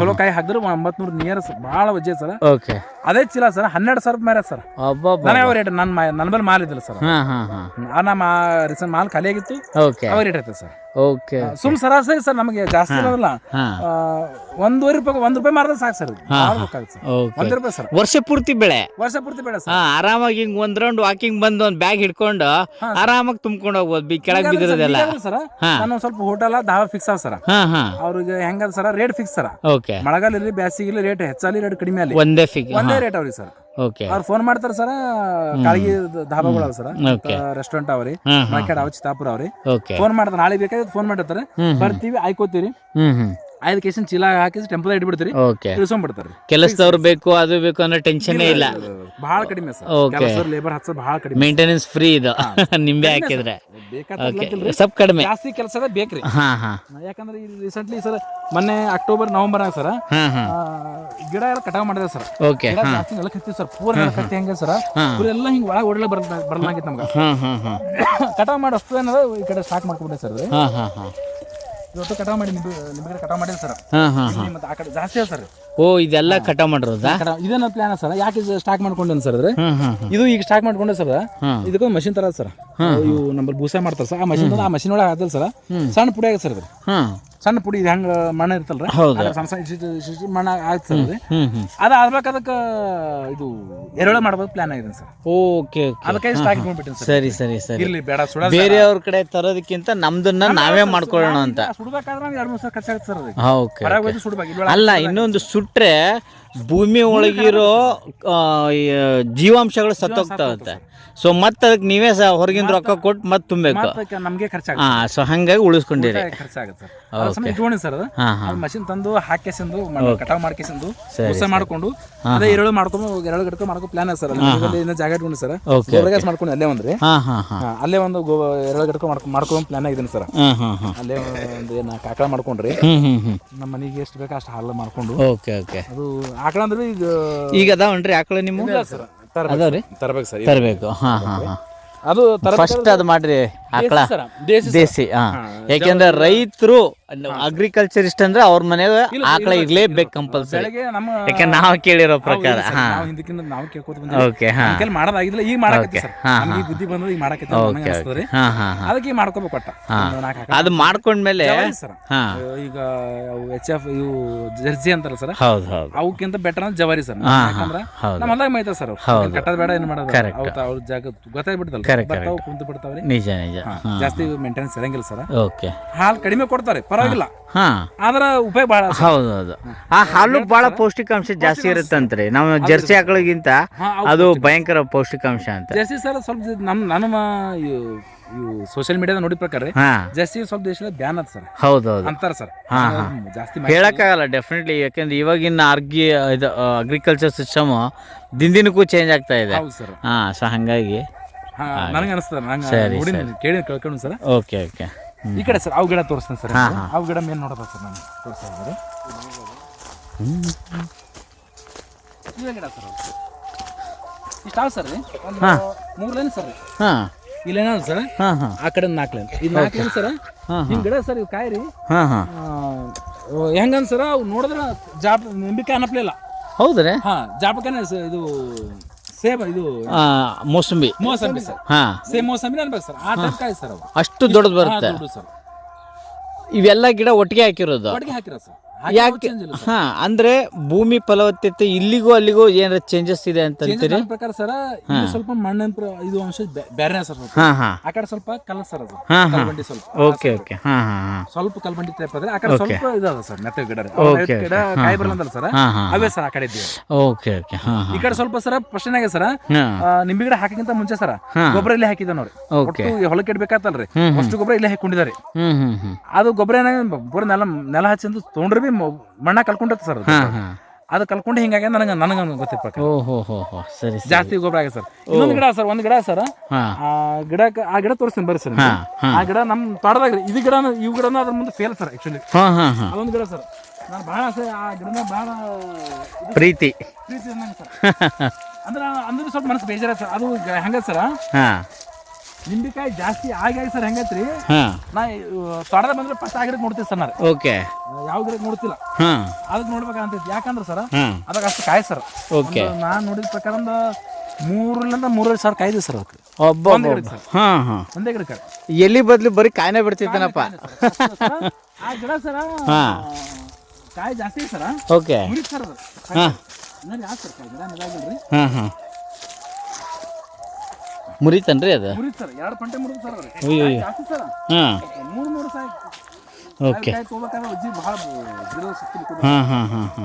ಚಲೋ ಕಾಯಿ ಹಾಕಿದ್ರೆ ಒಂಬತ್ತು ನೂರು ನಿಯರ್ ಭಾಳ ವಜ್ಜೆ ಸರ್. ಓಕೆ ಅದೇ ಚೀಲ ಸರ್ ಹನ್ನೆರಡು ಸಾವಿರ ರೂಪಾಯಿ ಸರ್ ಅಬ್ಬಬ್ಬ ನನಗೆ ಯಾವ ರೇಟ್ ನನ್ನ ನನ್ನ ಮೇಲೆ ಮಾಲ್ ಇದ್ದಿಲ್ಲ ಸರ್ ಹಾ ಹಾ ಹಾ. ಆ ನಮ್ಮ ರೀಸೆಂಟ್ ಮಾಲ್ ಖಾಲಿ ಆಗಿತ್ತು ಓಕೆ ಅವ ರೇಟ್ ಐತೆ ಸರ್ ಓಕೆ ಸುಮ್ ಸರಾಸರಿ ಸರ್ ನಮಗೆ ಜಾಸ್ತಿ ಇರೋದಿಲ್ಲ ಆ, ಒಂದೂವರೆ ರೂಪಾಯಿ ಒಂದ್ ರೂಪಾಯಿ ಮಾರಿದ್ರೆ ಸಾಕು ಸರ್. ಒಂದ್ ರೂಪಾಯಿ ಸರ್. ವರ್ಷ ಪೂರ್ತಿ ಬೆಳೆ. ವರ್ಷ ಪೂರ್ತಿ ಬೆಳೆ ಸರ್. ಹಾ ಆರಾಮಾಗಿ ಹಿಂಗ್ ಒಂದ್ ರೌಂಡ್ ವಾಕಿಂಗ್ ಬಂದು ಒಂದ್ ಬ್ಯಾಗ್ ಹಿಡ್ಕೊಂಡು ಆರಾಮಾಗಿ ತುಂಬ್ಕೊಂಡು ಹೋಗ್ಬೋದು. ಬಿ ಕೆಳಗ್ ಬಿದ್ದಿರೋದೆಲ್ಲ. ಸರ್ ಹಾ. ನಾನು ಸ್ವಲ್ಪ ಹೋಟೆಲ್ ಧಾಬಾ ಫಿಕ್ಸ್ ಆಗ ಸರ್. ಹಾ ಹಾ. ಅವ್ರಿಗೆ ಹೆಂಗದ sir rate fix sir. Okay ಮಳೆಗಾಲ ಇರಲಿ ಬ್ಯಾಸಿಗೆ ಇರಲಿ ರೇಟ್ ಹೆಚ್ಚಾಲಿ ರೇಟ್ ಕಡಿಮೆ ಅಲ್ಲಿ. ಒಂದೇ ಫಿಗ್ ಒಂದೇ ರೇಟ್ ಅವ್ರಿ ಸರ್. ಓಕೆ. ಅವ್ರು ಫೋನ್ ಮಾಡ್ತಾರೆ ಸರ್ ಕಾಳಗಿ ಧಾಬಾಗಳು ಅವ ಸರ್ ರೆಸ್ಟೋರೆಂಟ್ ಅವ್ರಿ ಮಾರ್ಕೆಟ್ ಅವ ಚಿತ್ತಾಪುರ ಅವ್ರಿ ಫೋನ್ ಮಾಡ್ತಾರೆ ನಾಳೆ ಬೇಕಾದ್ರೆ ಫೋನ್ ಮಾಡಿರ್ತಾರೆ. ಬರ್ತೀವಿ ಆಯ್ಕೋತೀರಿ. ಐದು ಕೇಸಿನ ಚೀಲ ಹಾಕಿ ಟೆಂಪಲ್ ಇಟ್ಬಿಡ್ತೀರಿ. ಓಕೆ. ಬಿಡ್ತಾರೆ ಕೆಲಸದವ್ರು ಬೇಕು ಅದು ಬೇಕು ಅನ್ನೋ ಟೆನ್ಷನ್ ಇಲ್ಲ. ಬಹಳ ಕಡಿಮೆ ಸರ್. ಓಕೆ ಲೇಬರ್ ಹಚ್ಚ ಬಹಳ ಕಡಿಮೆ ಮೇಂಟೆನೆನ್ಸ್ ಫ್ರೀ ಇದು. ನಿಂಬೆ ಹಾಕಿದ್ರೆ. ಓಕೆ ಸ್ವಲ್ಪ ಕಡಿಮೆ. ಜಾಸ್ತಿ ಕೆಲಸದ ಬೇಕ್ರಿ. ಹಾ ಹಾ. ಯಾಕಂದ್ರೆ ಇಲ್ಲಿ ರೀಸೆಂಟ್ಲಿ ಸರ್ ಮೊನ್ನೆ ಅಕ್ಟೋಬರ್ ನವೆಂಬರ್ ಸರ್ ಹಾ ಹಾ. ಗಿಡ ಎಲ್ಲ ಕಟಾವ್ ಮಾಡಿದೆ ಸರ್. ಓಕೆ ಗಿಡ ಜಾಸ್ತಿ ನೆಲಕ್ ಹತ್ತಿ ಸರ್. ಪೂರ ನೆಲಕ್ ಹತ್ತಿ ಹೆಂಗೆ ಸರ್ ಎಲ್ಲ ಹಿಂಗೆ ಒಳಗೆ ಓಡಲ ಬರಲಾಗಿತ್ತು ನಮ್ಗೆ. ಹಾ ಹಾ ಹಾ. ಕಟಾವ್ ಮಾಡಿ ಅಷ್ಟು ಏನದ ಈ ಕಡೆ ಸ್ಟಾಕ್ ಮಾಡ್ಕೊಂಡೆ ಸರ್. ಹಾ ಹಾ ಹಾ. ಇವತ್ತು ಕಟಾವ್ ಮಾಡಿ ನಿಮ್ಗೆ ನಿಮಗೆ ಕಟಾವ್ ಮಾಡಿಲ್ಲ ಸರ್ ಹಾ ಹಾ ಹಾ. ಮತ್ತೆ ಆ ಕಡೆ ಜಾಸ್ತಿ ಅದ ಸರ್ ಓ ಇದೆಲ್ಲ ಕಟ ಮಾಡಿರೋದಾ? ಇದನ್ನ ಇದೇನ ಪ್ಲಾನ್ ಸರ್ ಯಾಕೆ ಸ್ಟಾಕ್ ಮಾಡ್ಕೊಂಡೇನು ಸರ್ ಅಂದ್ರೆ ಹ್ಮ್ ಹ್ಮ್ ಇದು ಈಗ ಸ್ಟಾಕ್ ಮಾಡ್ಕೊಂಡೆ ಸರ್. ಇದಕ್ಕೊಂದು ಮಷಿನ್ ತರ ಸರ್ ಇವು ನಂಬರ್ ಬೂಸೆ ಮಾಡ್ತಾರೆ ಸರ್ ಆ ಮಷಿನ್ ಆ ಮಷಿನ್ ಒಳಗೆ ಹಾಕಲ್ ಸರ್ ಸಣ್ಣ ಪುಡಿ ಆಗುತ್ತೆ ಸರ್ ಇದು. ಹ್ಮ್ ಸಣ್ಣ ಪುಡಿ ಇದು ಹೆಂಗೆ ಮಣ್ಣು ಇರ್ತಲ್ರಿ? ಹೌದು. ಸಣ್ಣ ಸಣ್ಣ ಮಣ್ಣ ಆಗ್ತದೆ ಸರ್ ಅದು ಹ್ಮ್ ಹ್ಮ್. ಅದು ಆದ್ಬೇಕು ಅದಕ್ಕೆ ಇದು ಎರೆಹುಳ ಮಾಡ್ಬೋದು ಪ್ಲಾನ್ ಆಗಿದೆ ಸರ್. ಓಕೆ ಅದಕ್ಕೆ ಸ್ಟಾಕ್ ಮಾಡ್ಬಿಟ್ಟಿನಿ ಸರ್. ಸರಿ ಸರಿ ಸರಿ. ಇರ್ಲಿ ಬೇಡ ಸುಡ ಬೇರೆಯವ್ರ ಕಡೆ ತರೋದಕ್ಕಿಂತ ನಮ್ದನ್ನ ನಾವೇ ಮಾಡ್ಕೊಳ್ಳೋಣ ಅಂತ. ಸುಡ್ಬೇಕಾದ್ರೆ ಎರಡು ಮೂರು ಸಾವಿರ ಖರ್ಚಾಗುತ್ತೆ ಸರ್ ಅದಕ್ಕೆ ಹಾ ಓಕೆ ಹೊರಗೆ ಹೋಗಿ ಸುಡ್ಬೇಕು. ಇಲ್ಲಿ ಅಲ್ಲ ಇನ್ನೊಂದು ಸುಟ್ರೆ ಭೂಮಿ ಒಳಗಿರೋ ಆ, ಈ, ಜೀವಾಂಶಗಳು ಸತ್ತೋಗ್ತಾವಂತೆ ಸೊ ಮತ್ತೆ ಅದಕ್ಕೆ ನೀವೇ ಹೊರಗಿಂದ ರೊಕ್ಕ ಕೊಟ್ಟು ಮತ್ತೆ ತುಂಬಬೇಕು. ನಮಗೆ ಖರ್ಚಾಗ ಹಾ ಸೊ ಹಂಗಾಗಿ ಉಳಿಸ್ಕೊಂಡಿರಿ. ಖರ್ಚಾಗುತ್ತೆ ಸರ್. ಅದ್ರ ಸಮಯ ಇಟ್ಕೊಂಡಿ ಸರ್ ಅದು. ಹಾ ಹಾ. ಮಷಿನ್ ತಂದು ಹಾಕಿಸಿಂದು ಕಟಾವ್ ಮಾಡ್ಕೇಸಿಂದು ಹೊಸ ಮಾಡ್ಕೊಂಡು ಅದೇ ಎರಡು ಮಾಡ್ಕೊಂಡು ಎರಡು ಗಡ್ಕ ಮಾಡ್ಕೊ ಪ್ಲಾನ್ ಸರ್ ಜಾಗ ಇಟ್ಕೊಂಡು ಸರ್. ಗೋಬರ್ಗ್ಯಾಸ್ ಮಾಡ್ಕೊಂಡು ಅಲ್ಲೇ ಒಂದ್ರಿ ಹಾ ಹಾ ಹಾ. ಹಾ, ಅಲ್ಲೇ ಒಂದು ಗೋ ಎರಡು ಗಡ್ಕ ಮಾಡ್ಕೊಂಡು ಮಾಡ್ಕೊಂಡು ಪ್ಲಾನ್ ಆಗಿದ್ದೀನಿ ಸರ್. ಹಾ ಹಾ ಹಾ. ಅಲ್ಲೇ ಒಂದು ಏನು ಕಾಕಳ ಮಾಡ್ಕೊಂಡ್ರಿ. ನಮ್ಮ ಮನೆಗೆ ಎಷ್ಟು ಬೇಕು ಅಷ್ಟು ಹಾಲು ಮಾಡ್ಕೊಂಡು ಓಕೆ ಓಕೆ ಅದು ಆಕಳ ಅಂದ್ರೆ ಈಗ ಈಗ ಅದಾವನ್ರಿ ಆಕಳ ನಿಮ್ಮ ಸರ್ ಅದಾವ್ರಿ ತರಬೇಕು ಸರ್ ತರಬೇಕು. ಹಾ ಹಾ ಹಾ. ಅದು ಫಸ್ಟ್ ಅದು ಮಾಡ್ರಿ ಆಕಳ. ದೇಸಿ ಹಾ. ಯಾಕೆಂದ್ರೆ ರೈತರು ಅಗ್ರಿಕಲ್ಚರಿಸ್ಟ್ ಅಂದ್ರೆ ಅವ್ರ ಮನೆಯಾಗ ಆಕಳ ಇರ್ಲೇಬೇಕು ಕಂಪಲ್ಸರಿ ಬೆಳಗ್ಗೆ ನಮ್ಮ ಯಾಕೆ ನಾವು ಕೇಳಿರೋ ಪ್ರಕಾರ ಹಾ. ನಾವು ಹಿಂದಕ್ಕಿಂತ ನಾವು ಕೇಳ್ಕೊತ ಬಂದಿವಿ. ಓಕೆ ಹಾ. ಕೆಲ ಮಾಡೋದಾಗಿಲ್ಲ ಈಗ ಮಾಡಕತ್ತಿ ಸರ್. ಹಾ, ನಮ್ಗೆ ಈ ಬುದ್ಧಿ ಬಂದ್ರೆ ಈಗ ಮಾಡಕತ್ತಿ ಅಂತ ನನಗೆ ಹಾ ಹಾ ಹಾ. ಅದಕ್ಕೆ ಈಗ ಮಾಡ್ಕೋಬೇಕು ಒಟ್ಟ ಒಂದು ನಾಲ್ಕು ಆಕಳ. ಅದು ಮಾಡ್ಕೊಂಡ್ಮೇಲೆ ಜವಾರಿ ಸರ್ ಹಾ. ಈಗ ಎಚ್ ಎಫ್ ಇವು ಜರ್ಸಿ ಅಂತಾರಲ್ಲ ಸರ್ ಹೌದು ಹೌದು. ಅವಕ್ಕಿಂತ ಬೆಟರ್ ಅಂದ್ರೆ ಜವಾರಿ ಸರ್. ಯಾಕಂದ್ರೆ ಹೌದು. ನಮ್ಮ ಹೊಲ್ದಾಗ ಸರ್. ಕಟ್ಟದ ಬೇಡ ಏನು ಮಾಡೋದು? Correct. ಅವ್ರ ಅವ್ರ ಜಾಗ ಗೊತ್ತಾಗ್ಬಿಡ್ತಲ್ಲ Correct, ಬರ್ತಾವ ಕುಂತು ಬಿಡ್ತಾವ್ರಿ ನಿಜ ನಿಜ. ಹಾ, ಜಾಸ್ತಿ ಮೇಂಟೆನೆನ್ಸ್ ಇರಂಗಿಲ್ಲ ಸರ್. ಓಕೆ ಹಾಲು ಕಡಿಮೆ ಕೊಡ್ತಾರೆ. ಪರವಾಗಿಲ್ಲ. ಹಾ. ಆದ್ರ ಉಪಯೋಗ ಬಹಳ. ಹೌದು ಹೌದು. ಆ ಹಾಲು ಬಹಳ ಪೌಷ್ಟಿಕಾಂಶ ಜಾಸ್ತಿ ಇರುತ್ತಂತ್ರಿ. ನಾವು ಜರ್ಸಿ ಆಕಳಿಗಿಂತ ಅದು ಭಯಂಕರ ಪೌಷ್ಟಿಕಾಂಶ ಅಂತ. ಜರ್ಸಿ ಸರ್ ಸ್ವಲ್ಪ ನಮ್ಮ ಇವು ಸೋಷಿಯಲ್ ಮೀಡಿಯಾದ ನೋಡಿ ಪ್ರಕಾರ ಹಾ. ಜರ್ಸಿ ಸ್ವಲ್ಪ ದೇಶದ ಬ್ಯಾನ್ ಅದ ಸರ್. ಹೌದು ಹೌದು. ಅಂತಾರ ಸರ್. ಹಾ, ಜಾಸ್ತಿ ಹೇಳಕಾಗಲ್ಲ ಹೇಳಕ್ಕಾಗಲ್ಲ ಡೆಫಿನೆಟ್ಲಿ ಯಾಕಂದ್ರೆ ಇವಾಗಿನ ಆರ್ಗಿ ಇದು ಅಗ್ರಿಕಲ್ಚರ್ ಸಿಸ್ಟಮ್ ದಿನ ದಿನಕ್ಕೂ ಚೇಂಜ್ ಆಗ್ತಾ ಇದೆ. ಹಾ ಸೊ ಹಂಗಾಗಿ. ನನಗೆ ಅನಿಸ್ತದೆ ಸರಿ, ಕೇಳಿ ಕೇಳ್ಕೊಂಡು ಸರ್. ಓಕೆ ಓಕೆ ಈ ಕಡೆ ಸರ್ ಅವು ಗಿಡ ತೋರಿಸ್ತೇನೆ ಸರ್ ಅವು ಗಿಡ ಮೇನ್ ನೋಡೋದ ಸರ್ ನಾನು? ತೋರಿಸ್ತಾ ಇದ್ದಾರೆ ಇದೇ ಗಿಡ ಸರ್ ಇಷ್ಟ ಸರ್ ರೀ ಒಂದು ಮೂರು ಲೈನ್ ಸರ್ ಹಾಂ. ಇಲ್ಲ ಏನಲ್ಲ ಸರ್? ಆ ಕಡೆ ನಾಲ್ಕು ಲೈನ್. ಇದು ನಾಲ್ಕು ಲೈನ್ ಸರ್? ಹಿಂಗೆ ಗಿಡ ಸರ್ ಇವು ಕಾಯಿ ರೀ ಹೆಂಗನ್ ಸರ್ ಅವು ನೋಡಿದ್ರೆ ಜಾಪ ನಂಬಿಕೆ ಅನ್ನಪ್ಲೇ ಇಲ್ಲ. ಹೌದ್ರಿ? ಹಾ ಜಾಪಕಾನೆ ಸ- ಇದು ಸೇಬ ಇದು ಆ, ಮೋಸಂಬಿ. ಮೋಸಂಬಿ ಸರ್. ಹಾ. ಸೇಮ್ ಮೋಸಂಬಿ ಅನ್ಬೇಕು ಸರ್. ಆ ಟೈಪ್ ಕಾಯಿ ಸರ್ ಅವು. ಅಷ್ಟು ದೊಡ್ಡದು ಹಾ, ಬರುತ್ತೆ ಸರ್. ಇವೆಲ್ಲ ಗಿಡ ಒಟ್ಟಿಗೆ ಹಾಕಿರೋದು? ಒಟ್ಟಿಗೆ ಹಾಕಿರ ಸರ್. ಯಾಕೆ? ಹಾ ಅಂದ್ರೆ ಭೂಮಿ ಫಲವತ್ತತೆ ಇಲ್ಲಿಗೂ ಅಲ್ಲಿಗೂ ಏನಾರ ಚೇಂಜಸ್ ಇದೆ ಅಂತ ಅಂತೀರಿ? ಪ್ರಕಾರ ಸರ್ ಸ್ವಲ್ಪ ಮಣ್ಣಿನ ಇದು ಅಂಶ ಬೇರೆ ಸರ್ ಆ ಕಡೆ ಸ್ವಲ್ಪ ಕಲ್ಲ ಸರ್ ಅದು. ಕಲ್ಬಂಡಿ ಸ್ವಲ್ಪ. ಓಕೆ ಓಕೆ ಸ್ವಲ್ಪ ಕಲ್ಬಂಡಿ ಟೈಪ್ ಆದ್ರೆ ಆ ಕಡೆ ಸ್ವಲ್ಪ ಇದಾದ ಸರ್ ಮೆತ್ತ ಗಿಡ ಗಿಡ ಕಾಯಿ ಬರಲ್ಲ ಸರ್ ಅವೇ ಸರ್ ಆ ಕಡೆ ಇದ್ದೀವಿ. ಓಕೆ ಓಕೆ ಈ ಕಡೆ ಸ್ವಲ್ಪ ಸರ ಪ್ರಶ್ನೆ ಸರ ಸರ್ ನಿಂಬೆ ಗಿಡ ಹಾಕಿಂತ ಮುಂಚೆ ಸರ ಗೊಬ್ಬರ ಇಲ್ಲೇ ಹಾಕಿದ ನೋಡಿ ಒಟ್ಟು ಹೊಲಕ್ಕೆ ಇಡ್ಬೇಕಾತಲ್ರಿ. ಅಷ್ಟು ಗೊಬ್ಬರ ಇಲ್ಲೇ ಹಾಕೊಂಡಿದ್ದಾರೆ. ಅದು ಗೊಬ್ಬರ ಏನಾಗ ಪೂರ ನೆಲ ನೆಲ ಅಂತ ತೊಗೊಂಡ್ರೆ ಬಿ ಬಣ್ಣ ಮಣ್ಣ ಕಲ್ಕೊಂಡಿರ್ತ ಸರ್ ಅದು. ಹಾ ಹಾ. ಅದು ಕಲ್ಕೊಂಡು ಹಿಂಗಾಗಿ ನನಗೆ ನನಗೆ ಗೊತ್ತಿಪ್ಪ ಓ ಹೋ ಹೋ ಹೋ. ಸರಿ ಸರಿ. ಜಾಸ್ತಿ ಗೊಬ್ಬರ ಆಗಿದೆ ಸರ್. ಇನ್ನೊಂದು ಗಿಡ ಸರ್ ಒಂದು ಗಿಡ ಸರ್. ಹಾ. ಆ ಗಿಡಕ್ಕೆ ಆ ಗಿಡ ತೋರಿಸ್ತೀನಿ ಬರ್ರಿ ಸರ್ ಹಾ ಹಾ. ಆ ಗಿಡ ನಮ್ಮ ತೋಟದಾಗ ಇದು ಗಿಡ ಇವು ಗಿಡನ ಅದ್ರ ಮುಂದೆ ಫೇಲ್ ಸರ್ ಆಕ್ಚುಲಿ ಹಾ ಹಾ ಹಾ. ಅದೊಂದು ಗಿಡ ಸರ್. ನಾನು ಭಾಳ ಆಸೆ ಆ ಗಿಡನ ಭಾಳ ಪ್ರೀತಿ. ಪ್ರೀತಿ ಸರ್. ಅಂದ್ರೆ ಅಂದ್ರೆ ಸ್ವಲ್ಪ ಮನಸ್ಸು ಬೇಜಾರ ಸರ್. ಅದು ಗ- ಹೆಂಗ ಸರ್? ಹಾ. ನಿಂಬೆಕಾಯಿ ಜಾಸ್ತಿ ಆಗಿ ಸರ್ ಹೆಂಗೈತ್ರಿ? ಹಾ. ನಾ ತೊಡದ ಬಂದ್ರೆ ಫಸ್ಟ್ ಆಗಿರೋದು ನೋಡ್ತೀವಿ ಸರ್ ನಾನು ಓಕೆ. ಯಾವ ಗಿಡಕ್ಕೆ ನೋಡ್ತಿಲ್ಲ. ಹಾ. ಅದಕ್ಕೆ ನೋಡ್ಬೇಕಂತೈತಿ. ಯಾಕಂದ್ರೆ ಸರ್ ಅದಕ್ಕೆ ಅದಾಗ ಅಷ್ಟು ಕಾಯಿ ಸರ್. ಓಕೆ. ನಾನು ನೋಡಿದ ಪ್ರಕಾರ ಒಂದು ಮೂರರಿಂದ ಮೂರುವರೆ ಸಾವಿರ ಕಾಯ್ದೆ ಸರ್ ಅದಕ್ಕೆ. ಒಬ್ಬ ಹಾ ಹಾ. ಒಂದೇ ಗಿಡಕ್ಕೆ ಎಲ್ಲಿ ಬದಲು ಬರೀ ಕಾಯಿನೇ ಬಿಡ್ತಿದ್ದಾನಪ್ಪ? ಆ ಗಿಡ ಸರ ಹಾ. ಕಾಯಿ ಜಾಸ್ತಿ ಸರ ಓಕೆ. ಸರ್ ಹಾ. ಸರ್ ಕಾಯಿ ಗಿಡ ಹಾ ಹಾ. ಮುರಿತನ್ರಿ ಅದು? ಮುರಿತ್ ಸರ್ ಎರಡು ಪಂಟೆ ಮುರಿದ್ ಸರ್ ಅದು ಅಯ್ಯೋ ಜಾಸ್ತಿ ಸರ್. ಹಾ. ಮೂರು ಮೂರು ಓಕೆ. ಕಾಯಿ ತೊಗೋಬೇಕಾದ್ರೆ ಅಜ್ಜಿ ಭಾಳ ಗಿಡ ಸುತ್ತಿ ಹಾ ಹಾ ಹಾ ಹಾ.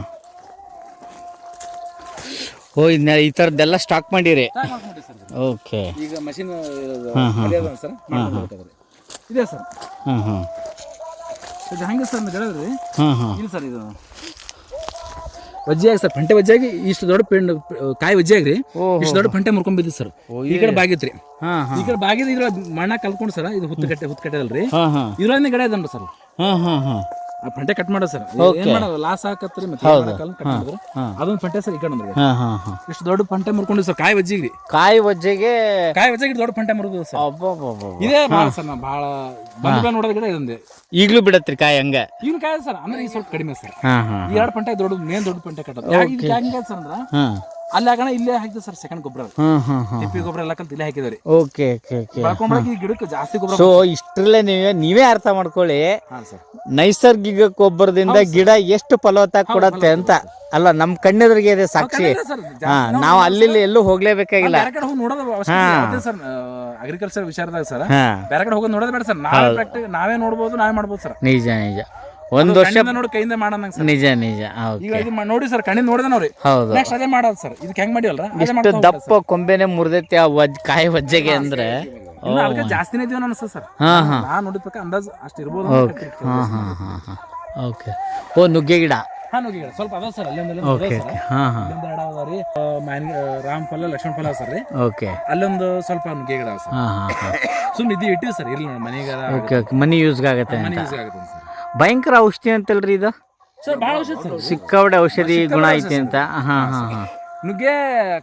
ಓ ಇದನ್ನ ಈ ಥರದ್ದೆಲ್ಲ ಸ್ಟಾಕ್ ಮಾಡಿರಿ? ಮಾಡ್ಕೊಂಡ್ರಿ ಸರ್. ಓಕೆ. ಈಗ ಮಷಿನ್. ಸರ್. ಮಾಡ್ಕೊಂಡ್ಬೇಕಾದ್ರೆ ಇದೆ ಸರ್. ಹಾಂ ಹಾಂ. ಇದು ಹೆಂಗೆ ಸರ್ ಹಾಂ ಹಾಂ. ಇಲ್ಲ ಸರ್ ಇದು ವಜ್ಜಿಯಾಗಿ ಸರ್ ಪಂಟೆ ವಜ್ಜಿಯಾಗಿ ಇಷ್ಟು ದೊಡ್ಡ ಪೆಂಡ್ ಕಾಯಿ ವಜ್ಜಿಯಾಗ್ರಿ. ಇಷ್ಟು ದೊಡ್ಡ ಪಂಟೆ ಮುರ್ಕೊಂಡ್ ಬಿದ್ದಿತ್ತು ಸರ್ ಈ ಕಡೆ ಬಾಗಿತ್ರಿ. ಈ ಕಡೆ ಬಾಗಿದ ಇದ್ರ ಮಣ್ಣ ಕಲ್ಕೊಂಡು ಸರ್ ಇದು ಹುತ್ತು ಕಟ್ಟೆ ಹುತ್ತು ಕಟ್ಟೆ ಅಲ್ರಿ. ಹಾಂ ಇದ್ರೊಳಗೆ ಗಿಡ ಇದನ್ರಿ ಸರ್. ಹಾ ಹಾ ಹಾಂ. ಪಂಟೆ ಕಟ್ ಮಾಡೋ ಸರ್. ಏನ್ ಮಾಡೋದು? ಲಾಸ್ ಹಾಕತ್ರಿ ಮತ್ತೆ ಏನ್ ಮಾಡಕ್ಕಲ್ಲ, ಕಟ್ ಮಾಡಿದ್ರು. ಅದೊಂದು ಫಂಟೆ ಸರ್ ಈ ಕಡೆ ಇಷ್ಟು ದೊಡ್ಡ ಪಂಟೆ ಮುರ್ಕೊಂಡು ಸರ್ ಕಾಯಿ ವಜ್ಜಿಗೆ ಕಾಯಿ ವಜ್ಜೆಗೆ ಕಾಯಿ ವಜ್ಜಿಗೆ ದೊಡ್ಡ ಪಂಟೆ ಮುರಿದು ಸರ್. ಇದೇ ಭಾಳ ಸರ್ ನಾ ಭಾಳ ಬಂದ ನೋಡೋದ ಗಿಡ ಇದೊಂದೇ. ಈಗಲೂ ಬಿಡತ್ರಿ ಕಾಯಿ ಹಂಗ. ಈಗಿನ ಕಾಯಿ ಸರ್ ಅಂದ್ರೆ ಈ ಸ್ವಲ್ಪ ಕಡಿಮೆ ಸರ್. ಈ ಎರಡು ಫಂಟೆ ದೊಡ್ಡ ಮೇನ್ ದೊಡ್ಡ ಪಂಟೆ ಕಟ್ಟೋದು ಸರ್ ಅಂದ್ರೆ ಅಲ್ಲಿ ಇಲ್ಲೇ ಹಾಕಿದ್ವಿ ಸರ್ ಸೆಕೆಂಡ್ ಗೊಬ್ಬರ ತಿಪ್ಪಿ ಗೊಬ್ಬರ ಎಲ್ಲ ಕಲ್ತು ಇಲ್ಲೇ ಹಾಕಿದ್ರಿ ಓಕೆ ಓಕೆ ಓಕೆ ಬೆಳ್ಕೊಂಬಳಕ್ಕೆ ಈ ಗಿಡಕ್ಕೆ ಜಾಸ್ತಿ ಗೊಬ್ಬರ ಸೊ ಇಷ್ಟರಲ್ಲೇ ನೀವೇ ನೀವೇ ಅರ್ಥ ಮಾಡ್ಕೊಳ್ಳಿ. ಹಾಂ ಸರ್ ನೈಸರ್ಗಿಕ ಗೊಬ್ಬರದಿಂದ ಗಿಡ ಎಷ್ಟು ಫಲವತ್ತಾಗಿ ಕೊಡತ್ತೆ ಅಂತ. ಅಲ್ಲ ನಮ್ ಕಣ್ಣೆದುರಿಗೆ ಇದೆ ಸಾಕ್ಷಿ. ಹಾ ನಾವು ಅಲ್ಲಿ ಎಲ್ಲೂ ಹೋಗ್ಲೇಬೇಕಾಗಿಲ್ಲ ಬೇರೆ ಕಡೆ ಹೋಗಿ ನೋಡೋದು ಅವಶ್ಯಕತೆ ಸರ್ ಅಗ್ರಿಕಲ್ಚರ್ ವಿಚಾರದಾಗ ಸರ್ ಬೇರೆ ಕಡೆ ಹೋಗೋದು ನೋಡೋದು ಬೇಡ ಸರ್. ನಾವೇ ನಾವೇ ನೋಡ್ಬೋದು ನಾವೇ ಮಾಡ್ಬೋದು ಸರ್. ನಿಜ ನಿಜ. ಒಂದು ವರ್ಷ ನೋಡಿ ಕೈಯಿಂದ ಮಾಡೋಣ ಸರ್. ನಿಜ ನಿಜ. ಈಗ ಓಕೆ. ಇದು ಮಾ- ನೋಡಿ ಸರ್ ಕಣ್ಣಿಂದ ನೋಡಿದ ನೋಡ್ರಿ ಹೌದು ನೆಕ್ಸ್ಟ್ ಅದೇ ಮಾಡೋದು ಸರ್. ಇದಕ್ಕೆ ಹೆಂಗ್ ಮಾಡಿವಲ್ರ? ಅದೇ ಇಷ್ಟು ಮಾಡ್ತಾ ದಪ್ಪ ಕೊಂಬೆನೆ ಮುರಿದೈತಿ ಆ ವಜ್ ಕಾಯಿ ವಜ್ಜೆಗೆ ಅಂದ್ರೆ. ಇನ್ನು ಅದಕ್ಕೆ ಜಾಸ್ತಿನೇ ಇದೀವಿ ಅನ್ಸ ಸರ್. ಹಾ ಹಾ. ನಾ ನೋಡಿದ ಪ್ರಕಾರ ಅಂದಾಜು ಅಷ್ಟು ಇರ್ಬೋದು ಅಂತ ಹಾ ಹಾ ಹಾ ಹಾ. ಓಕೆ. ಓ ನುಗ್ಗೆ ಗಿಡ. ಹಾ ನೋಡಿ ಈಗ ಸ್ವಲ್ಪ ಅದಾವ ಸರ್ ಅಲ್ಲಿಂದ ಓಕೆ ಓಕೆ. ಹಾ ಹಾ. ಅಲ್ಲಿಂದ ಎರಡು ಅದಾವ ರೀ. ಮ್ಯಾನ್ ರಾಮ್ ಫಲ ಲಕ್ಷ್ಮಣ ಫಲ ಸರ್ ರೀ. ಓಕೆ. ಅಲ್ಲೊಂದು ಸ್ವಲ್ಪ ನುಗ್ಗೆ ಗಿಡ ಸರ್. ಹಾ ಹಾ ಹಾ. ಸುಮ್ಮನೆ ಇದು ಇಟ್ಟಿವಿ ಸರ್. ಇರ್ಲಿ ನೋಡಿ ಮನೆಗೆ ಓಕೆ ಓಕೆ. ಮನಿ ಯೂಸ್ಗೆ ಆಗತ್ತೆ ಮನೆ ಅಂತ. ಯೂಸ್ ಆಗುತ್ತೆ ಸರ್. ಭಯಂಕರ ಔಷಧಿ ಅಂತಲ್ರಿ ಇದು? ಸರ್ ಭಾಳ ಔಷಧ ಸರ್. ಔಷಧಿ ಗುಣ ಐತಿ ಅಂತ. ಹಾ ಹಾ ಹಾ ನುಗ್ಗೆ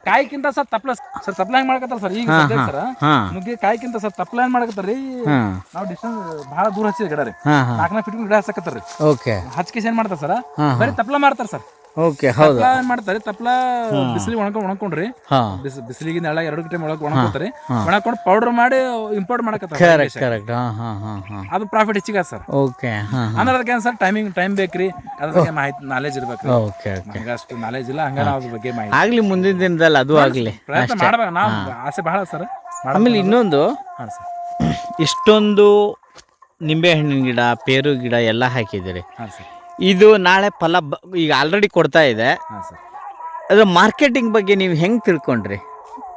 ಕಾಯಿಕ್ಕಿಂತ ಸರ್ ತಪ್ಲ ಸರ್ ತಪ್ಲ ಹೆಂಗ್ ಮಾಡಕತ್ತಾರ ಸರ್ ಈಗ ಸರ್? ಹಾ. ನುಗ್ಗೆ ಕಾಯಿಕ್ಕಿಂತ ಸರ್ ತಪ್ಲ ಹೆಂಗ್ ಮಾಡಕತ್ತಾರ ನಾವು ಡಿಸ್ಟೆನ್ಸ್ ಬಹಳ ದೂರ ಹಚ್ಚಿದ ಗಿಡ ರೀ. ನಾಲ್ಕನೇ ಫಿಟ್ ಗಿಡ ಹಚ್ಚಕತ್ತಾರ ರೀ ಓಕೆ. ಹಚ್ಕೇಸ್ ಏನ್ ಮಾಡ್ತಾರ ಸರ್. ಬರೀ ತಪ್ಲ ಮಾಡ್ತಾರ ಸರ್. ಓಕೆ ಹೌದು. ತಪ್ಲ ಮಾಡ್ತಾರೆ ತಪ್ಲ ಬಿಸಿಲಿ ಒಣಕೊಂಡ್ ಒಣಕೊಂಡ್ರಿ. ಬಿಸಿಲಿಗೆ ನೆಳ ಎರಡು ಟೈಮ್ ಒಳಗೆ ಒಣಕೊತಾರೆ. ಒಣಕೊಂಡು ಪೌಡರ್ ಮಾಡಿ ಇಂಪೋರ್ಟ್ ಮಾಡಕತ್ತಾರೆ ಕರೆಕ್ಟ್ ಕರೆಕ್ಟ್ ಹಾ ಹಾ ಹಾ ಹಾ. ಅದು ಪ್ರಾಫಿಟ್ ಹೆಚ್ಚಿಗೆ ಸರ್. ಓಕೆ ಹಾ ಅಂದ್ರೆ ಅದಕ್ಕೆ ಸರ್ ಟೈಮಿಂಗ್ ಟೈಮ್ ಬೇಕ್ರಿ. ಅದಕ್ಕೆ ಬಗ್ಗೆ ಮಾಹಿತಿ ನಾಲೆಜ್ ಇರ್ಬೇಕು ಓಕೆ ಅಷ್ಟು ನಾಲೆಜ್ ಇಲ್ಲ ಹಂಗ ನಾವು ಬಗ್ಗೆ ಮಾಹಿತಿ. ಆಗ್ಲಿ ಮುಂದಿನ ದಿನದಲ್ಲಿ ಅದು ಆಗ್ಲಿ. ಪ್ರಯತ್ನ ಮಾಡ್ಬೇಕು ನಾವು ಆಸೆ ಬಹಳ ಸರ್. ಆಮೇಲೆ ಇನ್ನೊಂದು ಹಾಂ ಸರ್. ಇಷ್ಟೊಂದು ನಿಂಬೆಹಣ್ಣಿನ ಗಿಡ ಪೇರು ಗಿಡ ಎಲ್ಲ ಹಾಕಿದ್ದೀರಿ. ಹಾಂ ಸರ್. ಇದು ನಾಳೆ ಫಲ ಬ- ಈಗ ಆಲ್ರೆಡಿ ಕೊಡ್ತಾ ಇದೆ. ಹಾಂ ಸರ್. ಅದ್ರ ಮಾರ್ಕೆಟಿಂಗ್ ಬಗ್ಗೆ ನೀವು ಹೆಂಗ್ ತಿಳ್ಕೊಂಡ್ರಿ?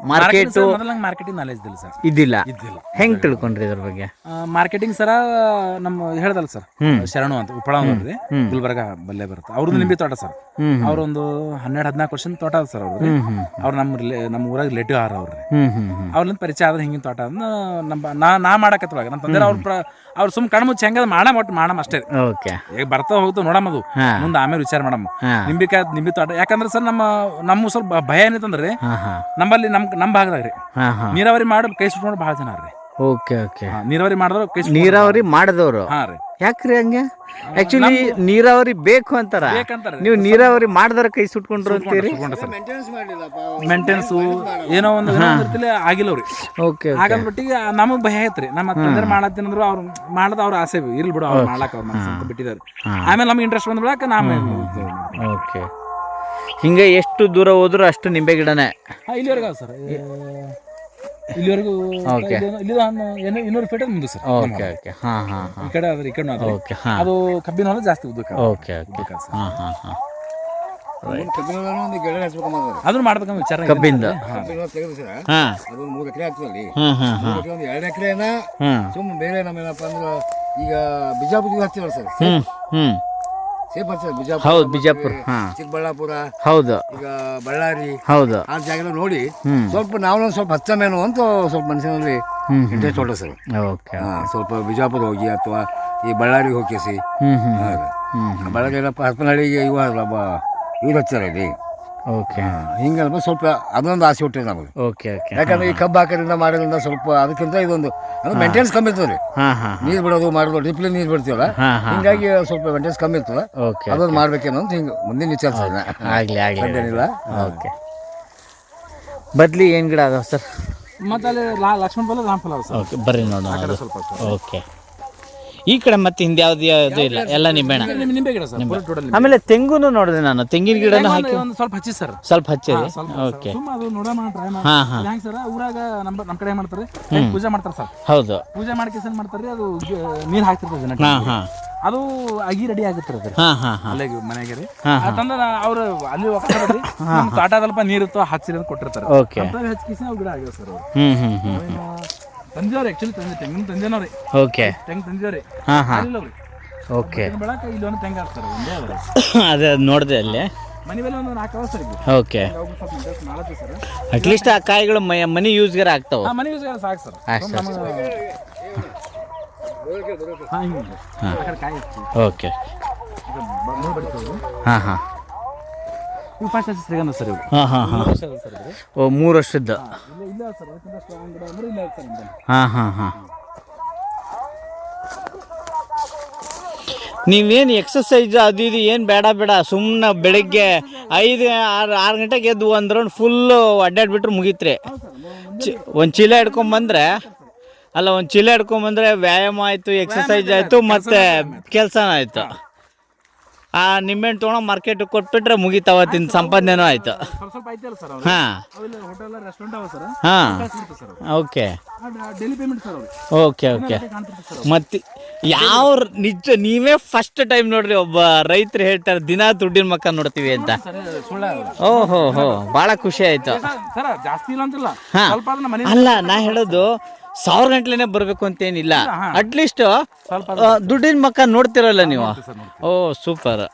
ಮಾರ್ಕೆಟ್ ಮೊದಲ ಮಾರ್ಕೆಟಿಂಗ್ ನಾಲೆಜ್ ಇದಿಲ್ಲ ಸರ್. ಇದಿಲ್ಲ ಇದ್ದಿಲ್ಲ. ಹೆಂಗ್ ತಿಳ್ಕೊಂಡ್ರಿ ಇದ್ರ ಬಗ್ಗೆ? ಮಾರ್ಕೆಟಿಂಗ್ ಸರ ನಮ್ಮ ಹೇಳ್ದಲ್ಲ ಸರ್ ಹ್ಮ್. ಶರಣು ಅಂತ ಉಪ್ಪಳ ಅವ್ರಿ ಹ್ಮ್. ಗುಲ್ಬರ್ಗ ಬಲ್ಲೆ ಬರುತ್ತೆ. ಅವ್ರದ್ದು ನಿಂಬಿ ತೋಟ ಸರ್. ಹ್ಮ್ ಹ್ಮ್. ಅವ್ರೊಂದು ಹನ್ನೆರಡು ಹದಿನಾಲ್ಕು ವರ್ಷ ತೋಟ ಅದ ಸರ್ ಅವ್ರದ್ದು ಹ್ಮ್ ಹ್ಮ್ ಅವ್ರು ನಮ್ಮ ರಿಲೇ ನಮ್ಮ ಊರಾಗ ಲೇಟಿವ್ ಆರ ಅವ್ರಿ ಹ್ಮ್ ಹ್ಮ್ ಹ್ಮ್. ಅವ್ರಿಂದ ಪರಿಚಯ ಆದ್ರೆ ಹಿಂಗಿನ ತೋಟ ಅಂದ್ ನಮ್ಮ ನಾ ನಾ ಮಾಡಕತ್ತವಾಗ ನಮ್ಮ ತಂದೆ ಅವ್ರ ಪ್ರ ಅವ್ರು ಸುಮ್ ಕಣ್ಣು ಮುಚ್ಚಿ ಹೆಂಗದ ಮಾಡಮ್ ಒಟ್ಟು ಮಾಡಮ್ ಅಷ್ಟೇ. ಓಕೆ. ಈಗ ಬರ್ತಾ ಹೋಗ್ತಾ ನೋಡಮ್ ಅದು. ಹಾ. ಮುಂದೆ ಆಮೇಲೆ ವಿಚಾರ ಮಾಡಮ್. ನಿಂಬಿಕಾಯಿ ನಿಂಬಿ ತೋಟ ಯಾಕಂದ್ರೆ ಸರ್ ನಮ್ಮ ನಮ್ಮ ಸ್ವಲ್ಪ ಭಯ ಏನೈತಂದ್ರೆ ಹಾಂ ನಮ್ಮಲ್ಲಿ ನಮ್ ನಮ್ ಭಾಗದಾಗ ರೀ. ನೀರಾವರಿ ಮಾಡಿ ಕೈ ಸುಟ್ಕೊಂಡು ಬಹಳ ಜನ ರೀ. Okay okay. ಹಾ, ನೀರಾವರಿ ಮಾಡಿದ್ರು ಕೈ ಸುಟ್ಕೊಂಡು- ನೀರಾವರಿ ಮಾಡಿದವರು? ಹಾ ರೀ. ಯಾಕ್ರಿ ಹಂಗೆ? ಆಕ್ಚುಲಿ ನೀರಾವರಿ ಬೇಕು ಅಂತಾರ. ಬೇಕಂತಾರೆ. ನೀವು ನೀರಾವರಿ ಮಾಡಿದ್ರ ಕೈ ಸುಟ್ಕೊಂಡ್ರು ಅಂತೀರಿ? ಮೇಂಟೆನ್ಸು ಏನೋ ಒಂದು ಏನೋ ಒಂದ್ ರೀತಿಲಿ ಆಗಿಲ್ಲ ಅವ್ರಿ ಓಕೆ ಬಿಟ್ಟಿಗೆ ನಮಗ್ ಭಯ ಐತ್ರಿ. ನಮ್ಮ ತಂದೆ ಮಾಡತ್ತೇನಂದ್ರು ಅವ್ರು ಮಾಡದ ಅವ್ರ ಆಸೆ ಇರ್ಲಿ ಬಿಡು ಅವ್ರು ಮಾಡಕ್ ಅವ್ರ ಮನಸ್ಸು ಬಿಟ್ಟಿದ್ದಾರೆ. ಆಮೇಲೆ ನಮ್ಗೆ ಇಂಟ್ರೆಸ್ಟ್ ಬಂದ ಬಿಡಕ್ಕೆ ನಾವು ಓಕೆ. ಹಿಂಗೆ ಎಷ್ಟು ದೂರ ಹೋದ್ರು ಅಷ್ಟು ನಿಂಬೆ ಗಿಡನೇ. ಇಲ್ಲಿವರೆಗೂ ಸರ್. ಇಲ್ಲಿವರೆಗೂ ಓಕೆ. ಇಲ್ಲಿ ಒಂದು ಏನು ಇನ್ನೂರು ಫೀಟ್ ಮುಂದೆ ಸರ್. ಓಕೆ ಓಕೆ ಹಾ ಹಾ ಹಾ. ಈ ಕಡೆ ಆದ್ರೆ ಈ ಕಡೆ ಓಕೆ ಹಾ. ಅದು ಕಬ್ಬಿನ ಹೊಲ ಜಾಸ್ತಿ ಉದ್ದಕ್ಕೆ. ಓಕೆ ಓಕೆ ಹಾ ಹಾಂ ಹಾಂ. ಅದನ್ನ ಮಾಡ್ಬೇಕಂತ ವಿಚಾರ ಇದೆ. ಕಬ್ಬಿಂದ. ಕಬ್ಬಿನ ತೆಗೆದು ಸರ್. ಹಾಂ. ಅದೊಂದು ಮೂರು ಎಕರೆ ಆಗ್ತದಲ್ಲಿ ಹಾ ಹಾ ಹಾ. ಒಂದು ಎರಡು ಎಕರೆನ ಹಾಂ. ಸುಮ್ಮನೆ ಬೇರೆ ನಮ್ಮೇನಪ್ಪ ಅಂದ್ರೆ ಈಗ ಬಿಜಾಪುರ ಹಚ್ಚಿಲ್ಲ ಸರ್. ಹ್ಮ್ ಹ್ಞೂ ಸೇಫ್ ಬಿಜಾಪುರ ಹೌದು ಬಿಜಾಪುರ ಹಾಂ. ಚಿಕ್ಕಬಳ್ಳಾಪುರ ಹೌದು. ಈಗ ಬಳ್ಳಾರಿ ಹೌದು. ಆ ಜಾಗ ನೋಡಿ ಸ್ವಲ್ಪ ನಾವು ಸ್ವಲ್ಪ ಹಚ್ಚಮೇನು ಅಂತ ಸ್ವಲ್ಪ ಮನುಷ್ಯನಲ್ಲಿ ಹ್ಞೂ ಇಂಟ್ರೆಸ್ಟ್ ಹೊಡ ಸರ್. ಓಕೆ ಹಾ, ಸ್ವಲ್ಪ ಬಿಜಾಪುರ ಹೋಗಿ ಅಥವಾ ಈ ಬಳ್ಳಾರಿಗೆ ಹೋಗಿ ಸಿ ಹ್ಞೂ ಹ್ಞೂ ಬಳ್ಳಾರಿ ಏನಪ್ಪ ಹರಪನಹಳ್ಳಿಗೆ ಇವ ಅಲ್ಲಪ್ಪ ಇವ್ರು ಹಚ್ಚಾರ ಇಲ್ಲಿ. ಓಕೆ. ಹಿಂಗಲ್ಪ ಸ್ವಲ್ಪ ಅದೊಂದು ಆಸೆ ಹುಟ್ಟಿದೆ ನಮಗೆ. Okay okay. ಯಾಕಂದ್ರೆ ಈ ಕಬ್ಬು ಹಾಕೋದ್ರಿಂದ ಮಾಡೋದ್ರಿಂದ ಸ್ವಲ್ಪ ಅದಕ್ಕಿಂತ ಇದೊಂದು ಅಂದ್ರೆ ಮೇಂಟೆನೆನ್ಸ್ ಕಮ್ಮಿ ಇರ್ತದೆ ರೀ. ಹಾಂ ಹಾಂ ನೀರು ಬಿಡೋದು ಮಾಡೋದು ಡಿಪ್ಲಿನ್ ನೀರು ಬಿಡ್ತೀವಲ್ಲ? ಹಿಂಗಾಗಿ ಸ್ವಲ್ಪ ಮೇಂಟೆನೆನ್ಸ್ ಕಮ್ಮಿ ಇರ್ತದೆ. ಓಕೆ ಅದೊಂದು ಮಾಡ್ಬೇಕೇನೋ ಅಂತ ಹಿಂಗೆ ಮುಂದಿನ ವಿಚಾರ ಆಗಲಿ ಆಗಲಿ ಏನಿಲ್ಲ ಓಕೆ. ಬದ್ಲಿ ಏನು ಗಿಡ ಅದಾವ ಸರ್? ಮತ್ತೆ ಅಲ್ಲಿ ಲಕ್ಷ್ಮಣ ಬಲ್ಲ ರಾಮ್ ಫಲ ಸರ್. ಓಕೆ ಬರ್ರಿ ನೋಡೋಣ ಅದು. ಸ್ವಲ್ಪ ಓಕೆ. ಈ ಕಡೆ ಮತ್ತೆ ಹಿಂದೆ ಯಾವ್ದು ಯಾವುದು ಇಲ್ಲ. ಎಲ್ಲ ನಿಂಬೆಣ್ಣ ನಿಂಬೆ ಗಿಡ ಸರ್ ಟೋಟಲ್ ಆಮೇಲೆ ತೆಂಗುನು ನೋಡಿದೆ ನಾನು. ತೆಂಗಿನ ಗಿಡನೂ ಹಾಕಿ ಒಂದು ಸ್ವಲ್ಪ ಹಚ್ಚಿ ಸರ್. ಸ್ವಲ್ಪ ಹಚ್ಚಿದೆ ಓಕೆ. ಸುಮ್ಮ ಅದು ನೋಡೋಣ ಟ್ರೈ ಮಾಡಿ ಹಾಂ ಹಾಂ. ಹೆಂಗ್ ಸರ್ ಊರಾಗ ನಮ್ಮ ನಮ್ಮ ಕಡೆ ಏನ್ ಮಾಡ್ತಾರೆ ಪೂಜೆ ಮಾಡ್ತಾರೆ ಸರ್? ಹೌದು. ಪೂಜೆ ಮಾಡ್ಕೇಸ್ ಏನ್ ಮಾಡ್ತಾರೆ ಅದು ನೀರು ಹಾಕ್ತಿರ್ತದೆ ಜನ ಹಾಂ ಹಾಂ. ಅದು ಅಗಿ ರೆಡಿ ಆಗುತ್ತೆ ಅದ್ರ ಹಾ ಹಾ ಹಾಂ. ಅಲ್ಲೇ ಮನೆಗೆ ರೀ. ಅಂತಂದ್ರೆ ಅವ್ರು ಅಲ್ಲಿ ಹೋಗ್ತಾರ್ರಿ ನಮ್ಮ ತೋಟದಲ್ಪ ನೀರು ಇತ್ತು ಅಂತ ಕೊಟ್ಟಿರ್ತಾರೆ. ಓಕೆ. ಅಂತ ಹಚ್ಕಿಸಿ ಅವು ಗಿಡ ಆಗಿವೆ ಸರ್ ಅವ್ರು. ಹ್ಮ್ ತಂದೇವ್ರಿ ಆಕ್ಚುಲಿ ತಂದೆ ತೆಂಗಿನ ತಂದೇನವ್ರಿ. ಓಕೆ ತೆಂಗ್ ತಂದೇವ್ರಿ ಹಾಂ ಹಾಂ. ಓಕೆ ಬೆಳಕ ಇಲ್ಲಿ ಒಂದು ತೆಂಗ ಹಾಕ್ತಾರೆ ಒಂದೇ ಅದ್ರಿ ಅದೇ ನೋಡಿದೆ ಅಲ್ಲಿ. ಮನೆ ಮೇಲೆ ಒಂದು ನಾಲ್ಕು ಸರ್. ಓಕೆ ಅಟ್ಲೀಸ್ಟ್ ಆ ಕಾಯಿಗಳು ಮೈ- ಮನಿ ಯೂಸ್ಗಾರ ಆಗ್ತಾವ. ಮನೆ ಯೂಸ್ ಸಾಕು ಸರ್. ಅಷ್ಟೇ ಹಾಂ ಹಿಂಗೆ. ಆ ಕಡೆ ಕಾಯಿ ಹಚ್ಚಿ ಓಕೆ ಹಾಂ ಹಾಂ. ಇವು ಫಸ್ಟ್ ಸಿಗಂದ ಸರ್ ಇವು ಹಾಂ ಹಾಂ ಹಾಂ ವರ್ಷ ಓ ಮೂರು ವರ್ಷದ್ದು. ಇಲ್ಲ ಇಲ್ಲ ಸರ್ ಅದಕ್ಕಿಂತ ಸ್ಟ್ರಾಂಗ್ ಗಿಡ ಅಂದ್ರೆ ಇಲ್ಲ ಸರ್ ನಿಮ್ಮಲ್ಲಿ. ಹಾಂ ಹಾಂ ಹಾಂ. ನೀವೇನು ಎಕ್ಸಸೈಸ್ ಅದು ಇದು ಏನು ಬೇಡ ಬೇಡ ಸುಮ್ಮನೆ ಬೆಳಗ್ಗೆ ಐದು ಆರು ಆರು ಗಂಟೆಗೆ ಎದ್ದು ಒಂದು ರೌಂಡ್ ಫುಲ್ಲು ಅಡ್ಡಾಡ್ಬಿಟ್ರೆ ಮುಗೀತ್ರಿ. ಚಿ ಒಂದು ಚೀಲ ಹಿಡ್ಕೊಂಬಂದ್ರೆ ಅಲ್ಲ ಒಂದು ಚೀಲ ಹಿಡ್ಕೊಂಬಂದ್ರೆ ವ್ಯಾಯಾಮ ಆಯಿತು ಎಕ್ಸಸೈಸ್ ಆಯಿತು ಮತ್ತು ಕೆಲಸನ ಆಯಿತು. ಆ ನಿಂಬೆಹಣ್ಣು ತೊಗೊಂಡು ಮಾರ್ಕೆಟ್ ಕೊಟ್ಬಿಟ್ರೆ ತಿನ್ ಸಂಪಾದನೆನೂ ಆಯ್ತು. ಸ್ವಲ್ಪ ಸ್ವಲ್ಪ ಐತಲ್ಲ ಸರ್ ಅವ್ರು? ಹಾಂ. ಅವೆಲ್ಲ ಹೋಟೆಲ್ ರೆಸ್ಟೋರೆಂಟ್ ಅವ ಸರ್. ಹಾಂ. ಕಳ್ಸಿಬಿಡ್ತಾರೆ ಸರ್ ಅವ್ರು ಓಕೆ. ಡೈಲಿ ಪೇಮೆಂಟ್ ಸರ್ ಅವ್ರು ಓಕೆ ಓಕೆ. ಸರ್ ಮತ್ತೆ ಯಾವ ನಿಜ ನೀವೇ ಫಸ್ಟ್ ಟೈಮ್ ನೋಡ್ರಿ ಒಬ್ಬ ರೈತರು ಹೇಳ್ತಾರೆ ದಿನಾ ದುಡ್ಡಿನ ಮಕ್ಕ ನೋಡ್ತೀವಿ ಅಂತ. ಸರ್ ಹೋ ಓಹೋ ಹೋ ಭಾಳ ಖುಷಿ ಆಯ್ತು. ಸರ್ ಜಾಸ್ತಿ ಇಲ್ಲ ಅಂತಿಲ್ಲ. ಹಾ. ಸ್ವಲ್ಪ ಅದನ್ನ ಮನೆ ಅಲ್ಲ ನಾ ಹೇಳೋದು ಸಾವಿರ ಗಂಟ್ಲೆನೆ ಬರಬೇಕು ಅಂತೇನಿಲ್ಲ. ಅಟ್ಲೀಸ್ಟ್ ದುಡ್ಡಿನ ಮಕ್ಕ ನೋಡ್ತಿರಲ್ಲ ನೀವು. ಓ ಸೂಪರ್.